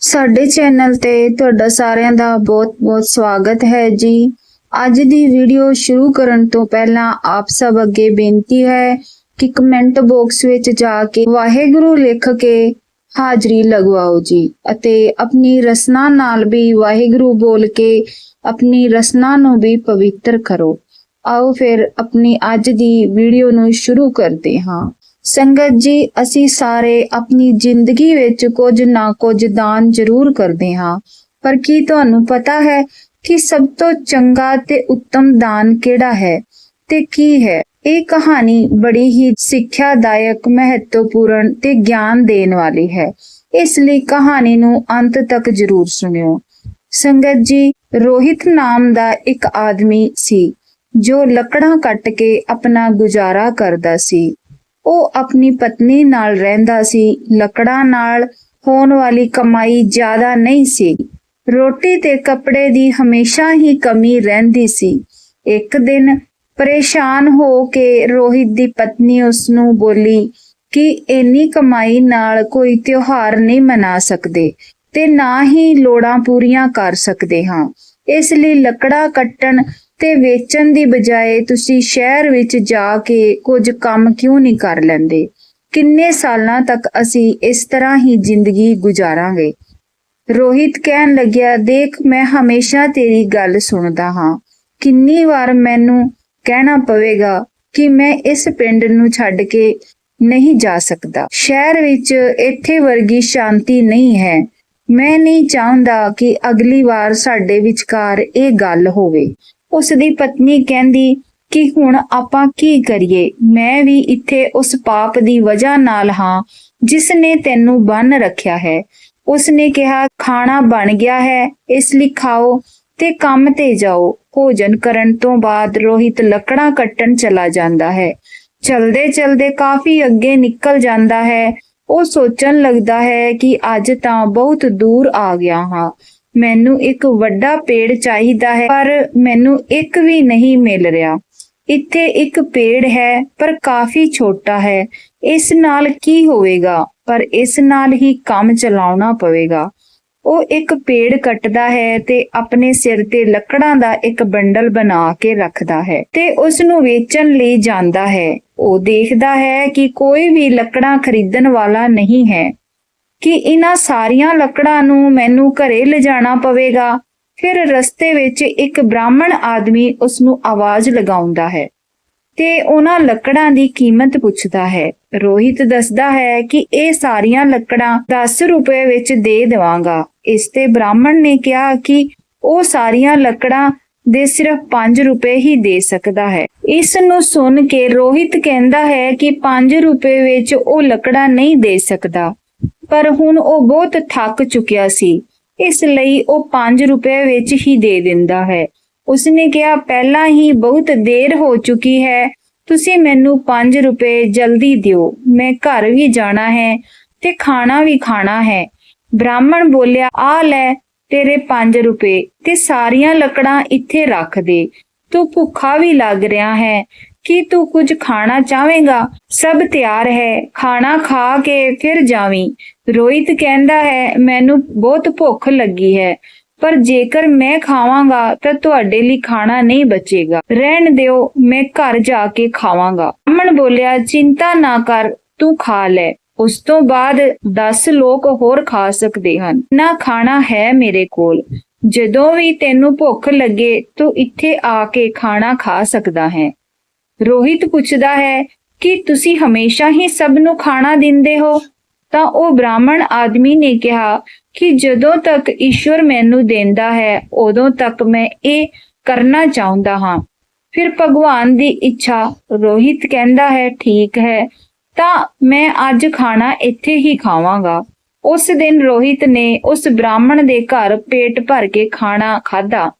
ਸਾਡੇ ਚੈਨਲ ਤੇ ਤੁਹਾਡਾ ਸਾਰਿਆਂ ਦਾ ਬਹੁਤ-ਬਹੁਤ ਸਵਾਗਤ ਹੈ ਜੀ। ਅੱਜ ਦੀ ਵੀਡੀਓ ਸ਼ੁਰੂ ਕਰਨ ਤੋਂ ਪਹਿਲਾਂ ਆਪ ਸਭ ਅੱਗੇ ਬੇਨਤੀ ਹੈ ਕਿ ਕਮੈਂਟ ਬਾਕਸ ਵਿੱਚ ਜਾ ਕੇ ਵਾਹਿਗੁਰੂ ਲਿਖ ਕੇ ਹਾਜ਼ਰੀ ਲਗਵਾਓ ਜੀ ਅਤੇ ਆਪਣੀ ਰਸਨਾ ਨਾਲ ਵੀ ਵਾਹਿਗੁਰੂ ਬੋਲ ਕੇ ਆਪਣੀ ਰਸਨਾ ਨੂੰ ਵੀ ਪਵਿੱਤਰ ਕਰੋ। ਆਓ ਫਿਰ ਆਪਣੀ ਅੱਜ ਦੀ ਵੀਡੀਓ ਨੂੰ ਸ਼ੁਰੂ ਕਰਦੇ ਹਾਂ। ਸੰਗਤ ਜੀ, ਅਸੀਂ ਸਾਰੇ ਆਪਣੀ ਜ਼ਿੰਦਗੀ ਵਿੱਚ ਕੁਝ ਨਾ ਕੁਝ ਦਾਨ ਜ਼ਰੂਰ ਕਰਦੇ ਹਾਂ। ਪਰ ਕੀ ਤੁਹਾਨੂੰ ਪਤਾ ਹੈ ਕਿ ਸਭ ਤੋਂ ਚੰਗਾ ਤੇ ਉੱਤਮ ਦਾਨ ਕਿਹੜਾ ਹੈ ਤੇ ਕੀ ਹੈ? ਇਹ ਕਹਾਣੀ ਬੜੀ ਹੀ ਸਿੱਖਿਆਦਾਇਕ, ਮਹੱਤਵਪੂਰਨ ਤੇ ਗਿਆਨ ਦੇਣ ਵਾਲੀ ਹੈ। ਇਸ ਲਈ ਕਹਾਣੀ ਨੂੰ ਅੰਤ ਤੱਕ ਜ਼ਰੂਰ ਸੁਣਿਓ। ਸੰਗਤ ਜੀ, ਰੋਹਿਤ ਨਾਮ ਦਾ ਇੱਕ ਆਦਮੀ ਸੀ, ਜੋ ਲੱਕੜਾਂ ਕੱਟ ਕੇ ਆਪਣਾ ਗੁਜ਼ਾਰਾ ਕਰਦਾ ਸੀ। ਉਹ ਆਪਣੀ ਪਤਨੀ ਨਾਲ ਰਹਿੰਦਾ ਸੀ। ਲੱਕੜਾਂ ਨਾਲ ਹੋਣ ਵਾਲੀ ਕਮਾਈ ਜ਼ਿਆਦਾ ਨਹੀਂ ਸੀ। ਰੋਟੀ ਤੇ ਕੱਪੜੇ ਦੀ ਹਮੇਸ਼ਾ ਹੀ ਕਮੀ ਰਹਿੰਦੀ ਸੀ। ਇੱਕ ਦਿਨ ਪਰੇਸ਼ਾਨ ਹੋ ਕੇ ਰੋਹਿਤ ਦੀ ਪਤਨੀ ਉਸ ਨੂੰ ਬੋਲੀ ਕਿ ਇੰਨੀ ਕਮਾਈ ਨਾਲ ਕੋਈ ਤਿਉਹਾਰ ਨਹੀਂ ਮਨਾ ਸਕਦੇ ਤੇ ਨਾ ਹੀ ਲੋੜਾਂ ਪੂਰੀਆਂ ਕਰ ਸਕਦੇ ਹਾਂ। ਇਸ ਲਈ ਲੱਕੜਾਂ ਕੱਟਣ ਤੇ ਵੇਚਣ ਦੀ ਬਜਾਏ ਤੁਸੀਂ ਸ਼ਹਿਰ ਵਿੱਚ ਜਾ ਕੇ ਕੁਝ ਕੰਮ ਕਿਉਂ ਨਹੀਂ ਕਰ ਲੈਂਦੇ? ਕਿੰਨੇ ਸਾਲਾਂ ਤੱਕ ਅਸੀਂ ਇਸ ਤਰ੍ਹਾਂ ਹੀ ਜ਼ਿੰਦਗੀ ਗੁਜ਼ਾਰਾਂਗੇ? ਰੋਹਿਤ ਕਹਿਣ ਲੱਗਿਆ, ਦੇਖ, ਮੈਂ ਹਮੇਸ਼ਾ ਤੇਰੀ ਗੱਲ ਸੁਣਦਾ ਹਾਂ। ਕਿੰਨੀ ਵਾਰ ਮੈਨੂੰ ਕਹਿਣਾ ਪਵੇਗਾ ਕਿ ਮੈਂ ਇਸ ਪਿੰਡ ਨੂੰ ਛੱਡ ਕੇ ਨਹੀਂ ਜਾ ਸਕਦਾ। ਸ਼ਹਿਰ ਵਿੱਚ ਇੱਥੇ ਵਰਗੀ ਸ਼ਾਂਤੀ ਨਹੀਂ ਹੈ। ਮੈਂ ਨਹੀਂ ਚਾਹੁੰਦਾ ਕਿ ਅਗਲੀ ਵਾਰ ਸਾਡੇ ਵਿਚਕਾਰ ਇਹ ਗੱਲ ਹੋਵੇ। ਉਸ ਦੀ ਪਤਨੀ ਕਹਿੰਦੀ ਕਿ ਹੁਣ ਆਪਾਂ ਕੀ ਕਰੀਏ? ਮੈਂ ਵੀ ਇੱਥੇ ਉਸ ਪਾਪ ਦੀ ਵਜ੍ਹਾ ਨਾਲ ਹਾਂ ਜਿਸ ਨੇ ਤੈਨੂੰ ਬੰਨ ਰੱਖਿਆ ਹੈ। ਉਸ ਨੇ ਕਿਹਾ, ਖਾਣਾ ਬਣ ਗਿਆ ਹੈ, ਇਸ ਲਈ ਖਾਓ ਤੇ ਕੰਮ ਤੇ ਜਾਓ। ਭੋਜਨ ਕਰਨ ਤੋਂ ਬਾਅਦ ਰੋਹਿਤ ਲੱਕੜਾਂ ਕੱਟਣ ਚਲਾ ਜਾਂਦਾ ਹੈ। ਚਲਦੇ ਚਲਦੇ ਕਾਫੀ ਅੱਗੇ ਨਿਕਲ ਜਾਂਦਾ ਹੈ। ਉਹ ਸੋਚਣ ਲੱਗਦਾ ਹੈ ਕਿ ਅੱਜ ਤਾਂ ਬਹੁਤ ਦੂਰ ਆ ਗਿਆ ਹਾਂ। ਮੈਨੂੰ ਇੱਕ ਵੱਡਾ ਪੇੜ ਚਾਹੀਦਾ ਹੈ, ਪਰ ਮੈਨੂੰ ਇੱਕ ਵੀ ਨਹੀਂ ਮਿਲ ਰਿਹਾ। ਇੱਥੇ ਇੱਕ ਪੇੜ ਹੈ, ਪਰ ਕਾਫੀ ਛੋਟਾ ਹੈ। ਇਸ ਨਾਲ ਕੀ ਹੋਵੇਗਾ? ਪਰ ਇਸ ਨਾਲ ਹੀ ਕੰਮ ਚਲਾਉਣਾ ਪਵੇਗਾ। ਉਹ ਇੱਕ ਪੇੜ ਕੱਟਦਾ ਹੈ ਤੇ ਆਪਣੇ ਸਿਰ ਤੇ ਲੱਕੜਾਂ ਦਾ ਇੱਕ ਬੰਡਲ ਬਣਾ ਕੇ ਰੱਖਦਾ ਹੈ ਤੇ ਉਸ ਨੂੰ ਵੇਚਣ ਲਈ ਜਾਂਦਾ ਹੈ। ਉਹ ਦੇਖਦਾ ਹੈ ਕਿ ਕੋਈ ਵੀ ਲੱਕੜਾਂ ਖਰੀਦਣ ਵਾਲਾ ਨਹੀਂ ਹੈ। ਕਿ ਇਹਨਾਂ ਸਾਰੀਆਂ ਲੱਕੜਾਂ ਨੂੰ ਮੈਨੂੰ ਘਰੇ ਲਿਜਾਣਾ ਪਵੇਗਾ। ਫਿਰ ਰਸਤੇ ਵਿੱਚ ਇੱਕ ਬ੍ਰਾਹਮਣ ਆਦਮੀ ਉਸ ਨੂੰ ਆਵਾਜ਼ ਲਗਾਉਂਦਾ ਹੈ ਤੇ ਉਹਨਾਂ ਲੱਕੜਾਂ ਦੀ ਕੀਮਤ ਪੁੱਛਦਾ ਹੈ। ਰੋਹਿਤ ਦੱਸਦਾ ਹੈ ਕਿ ਇਹ ਸਾਰੀਆਂ ਲੱਕੜਾਂ 10 ਰੁਪਏ ਵਿੱਚ ਦੇ ਦੇਵਾਂਗਾ। ਇਸ ਤੇ ਬ੍ਰਾਹਮਣ ਨੇ ਕਿਹਾ ਕਿ ਉਹ ਸਾਰੀਆਂ ਲੱਕੜਾਂ ਦੇ ਸਿਰਫ 5 ਰੁਪਏ ਹੀ ਦੇ ਸਕਦਾ ਹੈ। ਇਸ ਨੂੰ ਸੁਣ ਕੇ ਰੋਹਿਤ ਕਹਿੰਦਾ ਹੈ ਕਿ 5 ਰੁਪਏ ਵਿੱਚ ਉਹ ਲੱਕੜਾਂ ਨਹੀਂ ਦੇ ਸਕਦਾ। ਪਰ ਹੁਣ ਉਹ ਬਹੁਤ ਥੱਕ ਚੁੱਕਿਆ ਸੀ। ਇਸ ਲਈ ਉਹ 5 ਰੁਪਏ ਵਿੱਚ ਹੀ ਦੇ ਦਿੰਦਾ ਹੈ। ਉਸਨੇ ਕਿਹਾ, ਪਹਿਲਾਂ ਹੀ ਬਹੁਤ ਦੇਰ ਹੋ ਚੁੱਕੀ ਹੈ। ਤੁਸੀਂ ਮੈਨੂੰ 5 ਰੁਪਏ ਜਲਦੀ ਦਿਓ। ਮੈਂ ਘਰ ਵੀ ਜਾਣਾ ਹੈ ਤੇ ਖਾਣਾ ਵੀ ਖਾਣਾ ਹੈ। ਬ੍ਰਾਹਮਣ ਬੋਲਿਆ ਆ ਲੈ, ਤੇਰੇ 5 ਰੁਪਏ ਤੇ ਸਾਰੀਆਂ ਲੱਕੜਾਂ ਇੱਥੇ ਰੱਖ ਦੇ। ਤੂੰ ਭੁੱਖਾ ਵੀ ਲੱਗ ਰਿਹਾ ਹੈ। ਕੀ ਤੂੰ ਕੁਝ ਖਾਣਾ ਚਾਹੇਗਾ ਸਭ ਤਿਆਰ ਹੈ। ਖਾਣਾ ਖਾ ਕੇ ਫਿਰ ਜਾਵੀਂ। ਰੋਹਿਤ ਕਹਿੰਦਾ ਹੈ, ਮੈਨੂੰ ਬਹੁਤ ਭੁੱਖ ਲੱਗੀ ਹੈ, ਪਰ ਜੇਕਰ ਮੈਂ ਖਾਵਾਂਗਾ ਤਾਂ ਤੁਹਾਡੇ ਲਈ ਖਾਣਾ ਨਹੀਂ ਬਚੇਗਾ। ਰਹਿਣ ਦਿਓ, ਮੈਂ ਘਰ ਜਾ ਕੇ ਖਾਵਾਂਗਾ। ਅਮਨ ਬੋਲਿਆ, ਚਿੰਤਾ ਨਾ ਕਰ, ਤੂੰ ਖਾ ਲੈ। ਉਸ ਤੋਂ ਬਾਅਦ 10 ਲੋਕ ਹੋਰ ਖਾ ਸਕਦੇ ਹਨ। ਨਾ ਖਾਣਾ ਹੈ ਮੇਰੇ ਕੋਲ। ਜਦੋਂ ਵੀ ਤੈਨੂੰ ਭੁੱਖ ਲੱਗੇ, ਤੂੰ ਇੱਥੇ ਆ ਕੇ ਖਾਣਾ ਖਾ ਸਕਦਾ ਹੈ। ਰੋਹਿਤ ਪੁੱਛਦਾ ਹੈ ਕਿ ਤੁਸੀਂ ਹਮੇਸ਼ਾ ਹੀ ਸਭ ਨੂੰ ਖਾਣਾ ਦਿੰਦੇ ਹੋ? ਤਾਂ ਉਹ ਬ੍ਰਾਹਮਣ ਆਦਮੀ ਨੇ ਕਿਹਾ ਕਿ ਜਦੋਂ ਤੱਕ ਈਸ਼ਵਰ ਮੈਨੂੰ ਦਿੰਦਾ ਹੈ, ਉਦੋਂ ਤੱਕ ਮੈਂ ਇਹ ਕਰਨਾ ਚਾਹੁੰਦਾ ਹਾਂ। ਫਿਰ ਭਗਵਾਨ ਦੀ ਇੱਛਾ, ਰੋਹਿਤ ਕਹਿੰਦਾ ਹੈ, ਠੀਕ ਹੈ, ਤਾਂ ਮੈਂ ਅੱਜ ਖਾਣਾ ਇੱਥੇ ਹੀ ਖਾਵਾਂਗਾ। ਉਸ ਦਿਨ ਰੋਹਿਤ ਨੇ ਉਸ ਬ੍ਰਾਹਮਣ ਦੇ ਘਰ ਪੇਟ ਭਰ ਕੇ ਖਾਣਾ ਖਾਧਾ।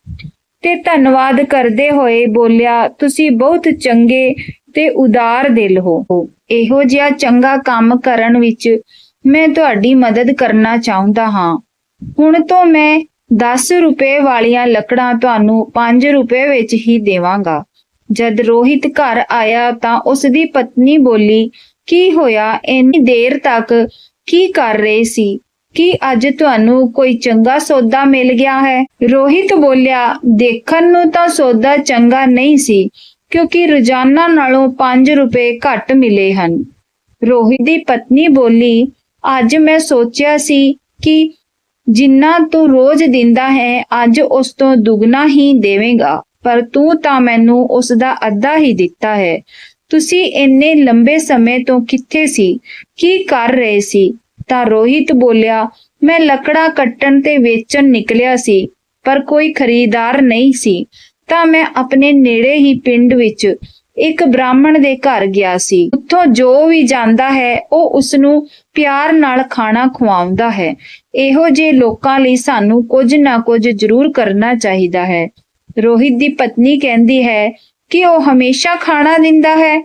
ਤੇ ਧੰਨਵਾਦ ਕਰਦੇ ਹੋਏ ਬੋਲਿਆ, ਤੁਸੀਂ ਬਹੁਤ ਚੰਗੇ ਤੇ ਉਦਾਰ ਦਿਲ ਹੋ। ਇਹੋ ਜਿਹਾ ਚੰਗਾ ਕੰਮ ਕਰਨ ਵਿੱਚ ਮੈਂ ਤੁਹਾਡੀ ਮਦਦ ਕਰਨਾ ਚਾਹੁੰਦਾ ਹਾਂ। ਹੁਣ ਤੋਂ ਮੈਂ 10 ਰੁਪਏ ਵਾਲੀਆਂ ਲੱਕੜਾਂ ਤੁਹਾਨੂੰ 5 ਰੁਪਏ ਵਿੱਚ ਹੀ ਦੇਵਾਂਗਾ। ਜਦ ਰੋਹਿਤ ਘਰ ਆਇਆ ਤਾਂ ਉਸ ਦੀ ਪਤਨੀ ਬੋਲੀ, ਕੀ ਹੋਇਆ? ਇੰਨੀ ਦੇਰ ਤੱਕ ਕੀ ਕਰ ਰਹੇ ਸੀ? ਕੀ ਅੱਜ ਤੁਹਾਨੂੰ ਕੋਈ ਚੰਗਾ ਸੌਦਾ ਮਿਲ ਗਿਆ ਹੈ? ਰੋਹਿਤ ਬੋਲਿਆ, ਦੇਖਣ ਨੂੰ ਤਾਂ ਸੌਦਾ ਚੰਗਾ ਨਹੀਂ ਸੀ, ਕਿਉਂਕਿ ਰੋਜ਼ਾਨਾ ਨਾਲੋਂ 5 ਰੁਪਏ ਘੱਟ ਮਿਲੇ ਹਨ। ਰੋਹਿਤ ਦੀ ਪਤਨੀ ਬੋਲੀ, ਅੱਜ ਮੈਂ ਸੋਚਿਆ ਸੀ ਕਿ ਜਿੰਨਾ ਤੂੰ ਰੋਜ਼ ਦਿੰਦਾ ਹੈ, ਅੱਜ ਉਸ ਤੋਂ ਦੁੱਗਣਾ ਹੀ ਦੇਵੇਂਗਾ, ਪਰ ਤੂੰ ਤਾਂ ਮੈਨੂੰ ਉਸ ਦਾ ਅੱਧਾ ਹੀ ਦਿੱਤਾ ਹੈ। ਤੁਸੀਂ ਇੰਨੇ ਲੰਬੇ ਸਮੇਂ ਤੋਂ ਕਿੱਥੇ ਸੀ? ਕੀ ਕਰ ਰਹੇ ਸੀ? ਤਾਂ ਰੋਹਿਤ ਬੋਲਿਆ, ਮੈਂ ਲੱਕੜਾਂ ਕੱਟਣ ਤੇ ਵੇਚਣ ਨਿਕਲਿਆ ਸੀ, ਪਰ ਕੋਈ ਖਰੀਦਦਾਰ ਨਹੀਂ ਸੀ। ਤਾਂ ਮੈਂ ਆਪਣੇ ਨੇੜੇ ਹੀ ਪਿੰਡ ਵਿੱਚ ਇੱਕ ਬ੍ਰਾਹਮਣ ਦੇ ਘਰ ਗਿਆ ਸੀ। ਉੱਥੋਂ ਜੋ ਵੀ ਜਾਂਦਾ ਹੈ, ਉਹ ਉਸ ਨੂੰ ਪਿਆਰ ਨਾਲ ਖਾਣਾ ਖਵਾਉਂਦਾ ਹੈ। ਇਹੋ ਜਿਹੇ ਲੋਕਾਂ ਲਈ ਸਾਨੂੰ ਕੁਝ ਨਾ ਕੁਝ ਜ਼ਰੂਰ ਕਰਨਾ ਚਾਹੀਦਾ ਹੈ। ਰੋਹਿਤ ਦੀ ਪਤਨੀ ਕਹਿੰਦੀ ਹੈ ਕਿ ਉਹ ਹਮੇਸ਼ਾ ਖਾਣਾ ਦਿੰਦਾ ਹੈ,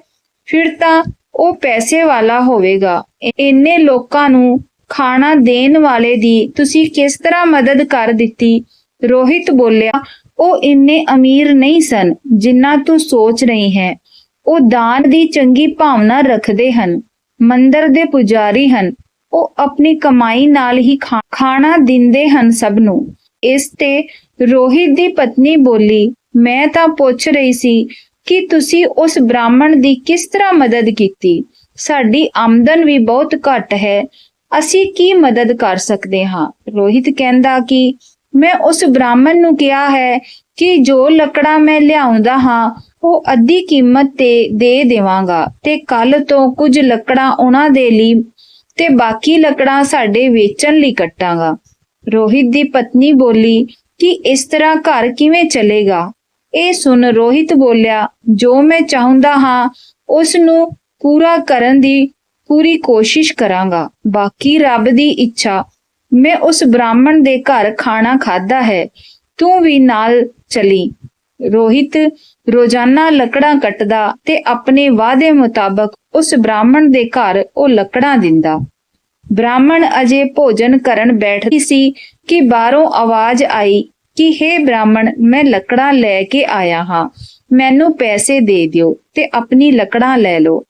ਫਿਰ ਤਾਂ ਉਹ ਪੈਸੇ ਵਾਲਾ ਹੋਵੇਗਾ। ਇੰਨੇ ਲੋਕਾਂ ਨੂੰ ਖਾਣਾ ਦੇਣ ਵਾਲੇ ਦੀ ਤੁਸੀਂ ਕਿਸ ਤਰ੍ਹਾਂ ਮਦਦ ਕਰ ਦਿੱਤੀ? ਰੋਹਿਤ ਬੋਲਿਆ, ਉਹ ਇੰਨੇ ਅਮੀਰ ਨਹੀਂ ਸਨ ਜਿੰਨਾ ਤੂੰ ਸੋਚ ਰਹੀ ਹੈ। ਉਹ ਦਾਨ ਦੀ ਚੰਗੀ ਭਾਵਨਾ ਰੱਖਦੇ ਹਨ, ਮੰਦਰ ਦੇ ਪੁਜਾਰੀ ਹਨ, ਉਹ ਆਪਣੀ ਕਮਾਈ ਨਾਲ ਹੀ ਖਾ- ਖਾਣਾ ਦਿੰਦੇ ਹਨ ਸਭ ਨੂੰ। ਇਸ ਤੇ ਰੋਹਿਤ ਦੀ ਪਤਨੀ ਬੋਲੀ, ਮੈਂ ਤਾਂ ਪੁੱਛ ਰਹੀ ਸੀ ਕਿ ਤੁਸੀਂ ਉਸ ਬ੍ਰਾਹਮਣ ਦੀ ਕਿਸ ਤਰ੍ਹਾਂ ਮਦਦ ਕੀਤੀ? ਸਾਡੀ ਆਮਦਨ ਵੀ ਬਹੁਤ ਘੱਟ ਹੈ। ਅਸੀਂ ਕੀ ਮਦਦ ਕਰ ਸਕਦੇ ਹਾਂ? ਰੋਹਿਤ ਕਹਿੰਦਾ ਕਿ ਮੈਂ ਉਸ ਬ੍ਰਾਹਮਣ ਨੂੰ ਕਿਹਾ ਹੈ ਕਿ ਜੋ ਲੱਕੜਾਂ ਮੈਂ ਲਿਆਉਂਦਾ ਹਾਂ, ਉਹ ਅੱਧੀ ਕੀਮਤ ਤੇ ਦੇ ਦੇਵਾਂਗਾ ਤੇ ਕੱਲ ਤੋਂ ਕੁਝ ਲੱਕੜਾਂ ਉਹਨਾਂ ਦੇ ਲਈ ਤੇ ਬਾਕੀ ਲੱਕੜਾਂ ਸਾਡੇ ਵੇਚਣ ਲਈ ਕੱਟਾਂਗਾ। ਰੋਹਿਤ ਦੀ ਪਤਨੀ ਬੋਲੀ ਕਿ ਇਸ ਤਰ੍ਹਾਂ ਘਰ ਕਿਵੇਂ ਚੱਲੇਗਾ? ਇਹ ਸੁਣ ਰੋਹਿਤ ਬੋਲਿਆ, ਜੋ ਮੈਂ ਚਾਹੁੰਦਾ ਹਾਂ, ਉਸ ਨੂੰ ਪੂਰਾ ਕਰਨ ਦੀ ਪੂਰੀ ਕੋਸ਼ਿਸ਼ ਕਰਾਂਗਾ। ਬਾਕੀ ਰੱਬ ਦੀ ਇੱਛਾ, ਮੈਂ ਉਸ ਬ੍ਰਾਹਮਣ ਦੇ ਘਰ ਖਾਣਾ ਖਾਦਾ ਹੈ, ਤੂੰ ਵੀ ਨਾਲ ਚਲੀ। ਰੋਹਿਤ ਰੋਜ਼ਾਨਾ ਲੱਕੜਾਂ ਕੱਟਦਾ ਤੇ ਆਪਣੇ ਵਾਅਦੇ ਮੁਤਾਬਕ ਉਸ ਬ੍ਰਾਹਮਣ ਦੇ ਘਰ ਉਹ ਲੱਕੜਾਂ ਦਿੰਦਾ। ਬ੍ਰਾਹਮਣ ਅਜੇ ਭੋਜਨ ਕਰਨ ਬੈਠੀ ਸੀ ਕਿ ਬਾਹਰੋਂ ਆਵਾਜ਼ ਆਈ ਕਿ हे ਬ੍ਰਾਹਮਣ, ਮੈਂ ਲੱਕੜਾਂ ਲੈ ਕੇ ਆਇਆ ਹਾਂ। ਮੈਨੂੰ ਪੈਸੇ ਦੇ ਦਿਓ ਤੇ ਆਪਣੀ ਲੱਕੜਾਂ ਲੈ ਲਓ।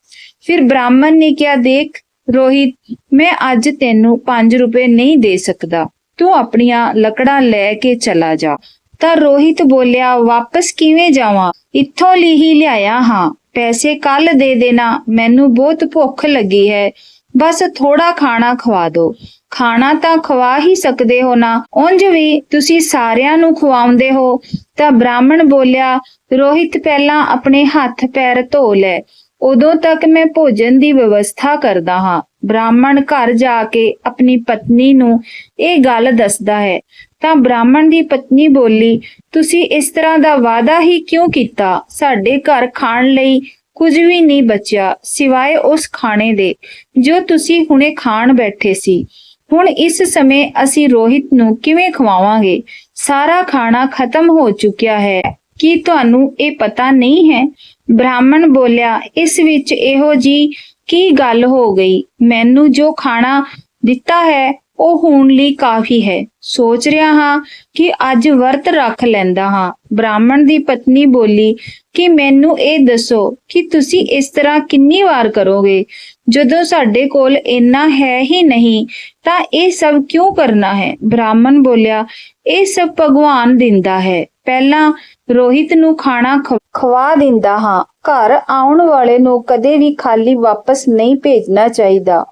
ਫਿਰ ਬ੍ਰਾਹਮਣ ਨੇ ਕਿਹਾ, ਦੇਖ ਰੋਹਿਤ ਮੈਂ ਅੱਜ ਤੈਨੂੰ 5 ਰੁਪਏ ਨਹੀਂ ਦੇ ਸਕਦਾ। ਤੂੰ ਆਪਣੀਆਂ ਲੱਕੜਾਂ ਲੈ ਕੇ ਚਲਾ ਜਾ। ਤਾਂ ਰੋਹਿਤ ਬੋਲਿਆ, ਵਾਪਸ ਕਿਵੇਂ ਜਾਵਾਂ? ਇੱਥੋਂ ਲਈ ਹੀ ਲਿਆਇਆ ਹਾਂ। ਪੈਸੇ ਕੱਲ ਦੇ ਦੇਣਾ, ਮੈਨੂੰ ਬਹੁਤ ਭੁੱਖ ਲੱਗੀ ਹੈ। ਬਸ ਥੋੜਾ ਖਾਣਾ ਖਵਾ ਦਿਓ ਖਾਣਾ ਤਾਂ ਖਵਾ ਹੀ ਸਕਦੇ ਹੋ ਨਾ। ਉਂਝ ਵੀ ਤੁਸੀਂ ਸਾਰਿਆਂ ਨੂੰ ਖਵਾਉਂਦੇ ਹੋ। ਤਾਂ ਬ੍ਰਾਹਮਣ ਬੋਲਿਆ, ਰੋਹਿਤ ਪਹਿਲਾਂ ਆਪਣੇ ਹੱਥ ਪੈਰ ਧੋ ਲੈ। ਉਦੋਂ ਤੱਕ ਮੈਂ ਭੋਜਨ ਦੀ ਵਿਵਸਥਾ ਕਰਦਾ ਹਾਂ। ਬ੍ਰਾਹਮਣ ਘਰ ਜਾ ਕੇ ਆਪਣੀ ਪਤਨੀ ਨੂੰ ਇਹ ਗੱਲ ਦੱਸਦਾ ਹੈ, ਤਾਂ ਬ੍ਰਾਹਮਣ ਦੀ ਪਤਨੀ ਬੋਲੀ, ਤੁਸੀਂ ਇਸ ਤਰ੍ਹਾਂ ਦਾ ਵਾਅਦਾ ਹੀ ਕਿਉਂ ਕੀਤਾ? ਸਾਡੇ ਘਰ ਖਾਣ ਲਈ ਕੁਝ ਵੀ ਨਹੀਂ ਬਚਿਆ, ਸਿਵਾਏ ਉਸ ਖਾਣੇ ਦੇ, ਜੋ ਤੁਸੀਂ ਹੁਣੇ ਖਾਣ ਬੈਠੇ ਸੀ। ਹੁਣ ਇਸ ਸਮੇਂ ਅਸੀਂ ਰੋਹਿਤ ਨੂੰ ਕਿਵੇਂ ਖਵਾਵਾਂਗੇ? ਸਾਰਾ ਖਾਣਾ ਖਤਮ ਹੋ ਚੁੱਕਿਆ ਹੈ। ਕੀ ਤੁਹਾਨੂੰ ਇਹ ਪਤਾ ਨਹੀਂ ਹੈ? ਬ੍ਰਾਹਮਣ ਬੋਲਿਆ, ਇਸ ਵਿੱਚ ਇਹੋ ਜੀ ਕੀ ਗੱਲ ਹੋ ਗਈ? ਮੈਨੂੰ ਜੋ ਖਾਣਾ ਦਿੱਤਾ ਹੈ, ਉਹ ਹੁਣ ਲਈ ਕਾਫੀ ਹੈ। ਸੋਚ ਰਿਹਾ ਹਾਂ ਕਿ ਅੱਜ ਵਰਤ ਰੱਖ ਲੈਂਦਾ ਹਾਂ। ਬ੍ਰਾਹਮਣ ਦੀ ਪਤਨੀ ਬੋਲੀ, ਕਿ ਮੈਨੂੰ ਇਹ ਦੱਸੋ ਕਿ ਤੁਸੀਂ ਇਸ ਤਰ੍ਹਾਂ ਕਿੰਨੀ ਵਾਰ ਕਰੋਗੇ? ਜਦੋਂ ਸਾਡੇ ਕੋਲ ਇੰਨਾ ਹੈ ਹੀ ਨਹੀਂ, ਤਾਂ ਇਹ ਸਭ ਕਿਉਂ ਕਰਨਾ ਹੈ? ਬ੍ਰਾਹਮਣ ਬੋਲਿਆ, ਇਹ ਸਭ ਭਗਵਾਨ ਦਿੰਦਾ ਹੈ। ਪਹਿਲਾਂ ਰੋਹਿਤ ਨੂੰ ਖਾਣਾ ਖਵਾ ਦਿੰਦਾ ਹਾਂ। ਘਰ ਆਉਣ ਵਾਲੇ ਨੂੰ ਕਦੇ ਵੀ ਖਾਲੀ ਵਾਪਸ ਨਹੀਂ ਭੇਜਣਾ ਚਾਹੀਦਾ।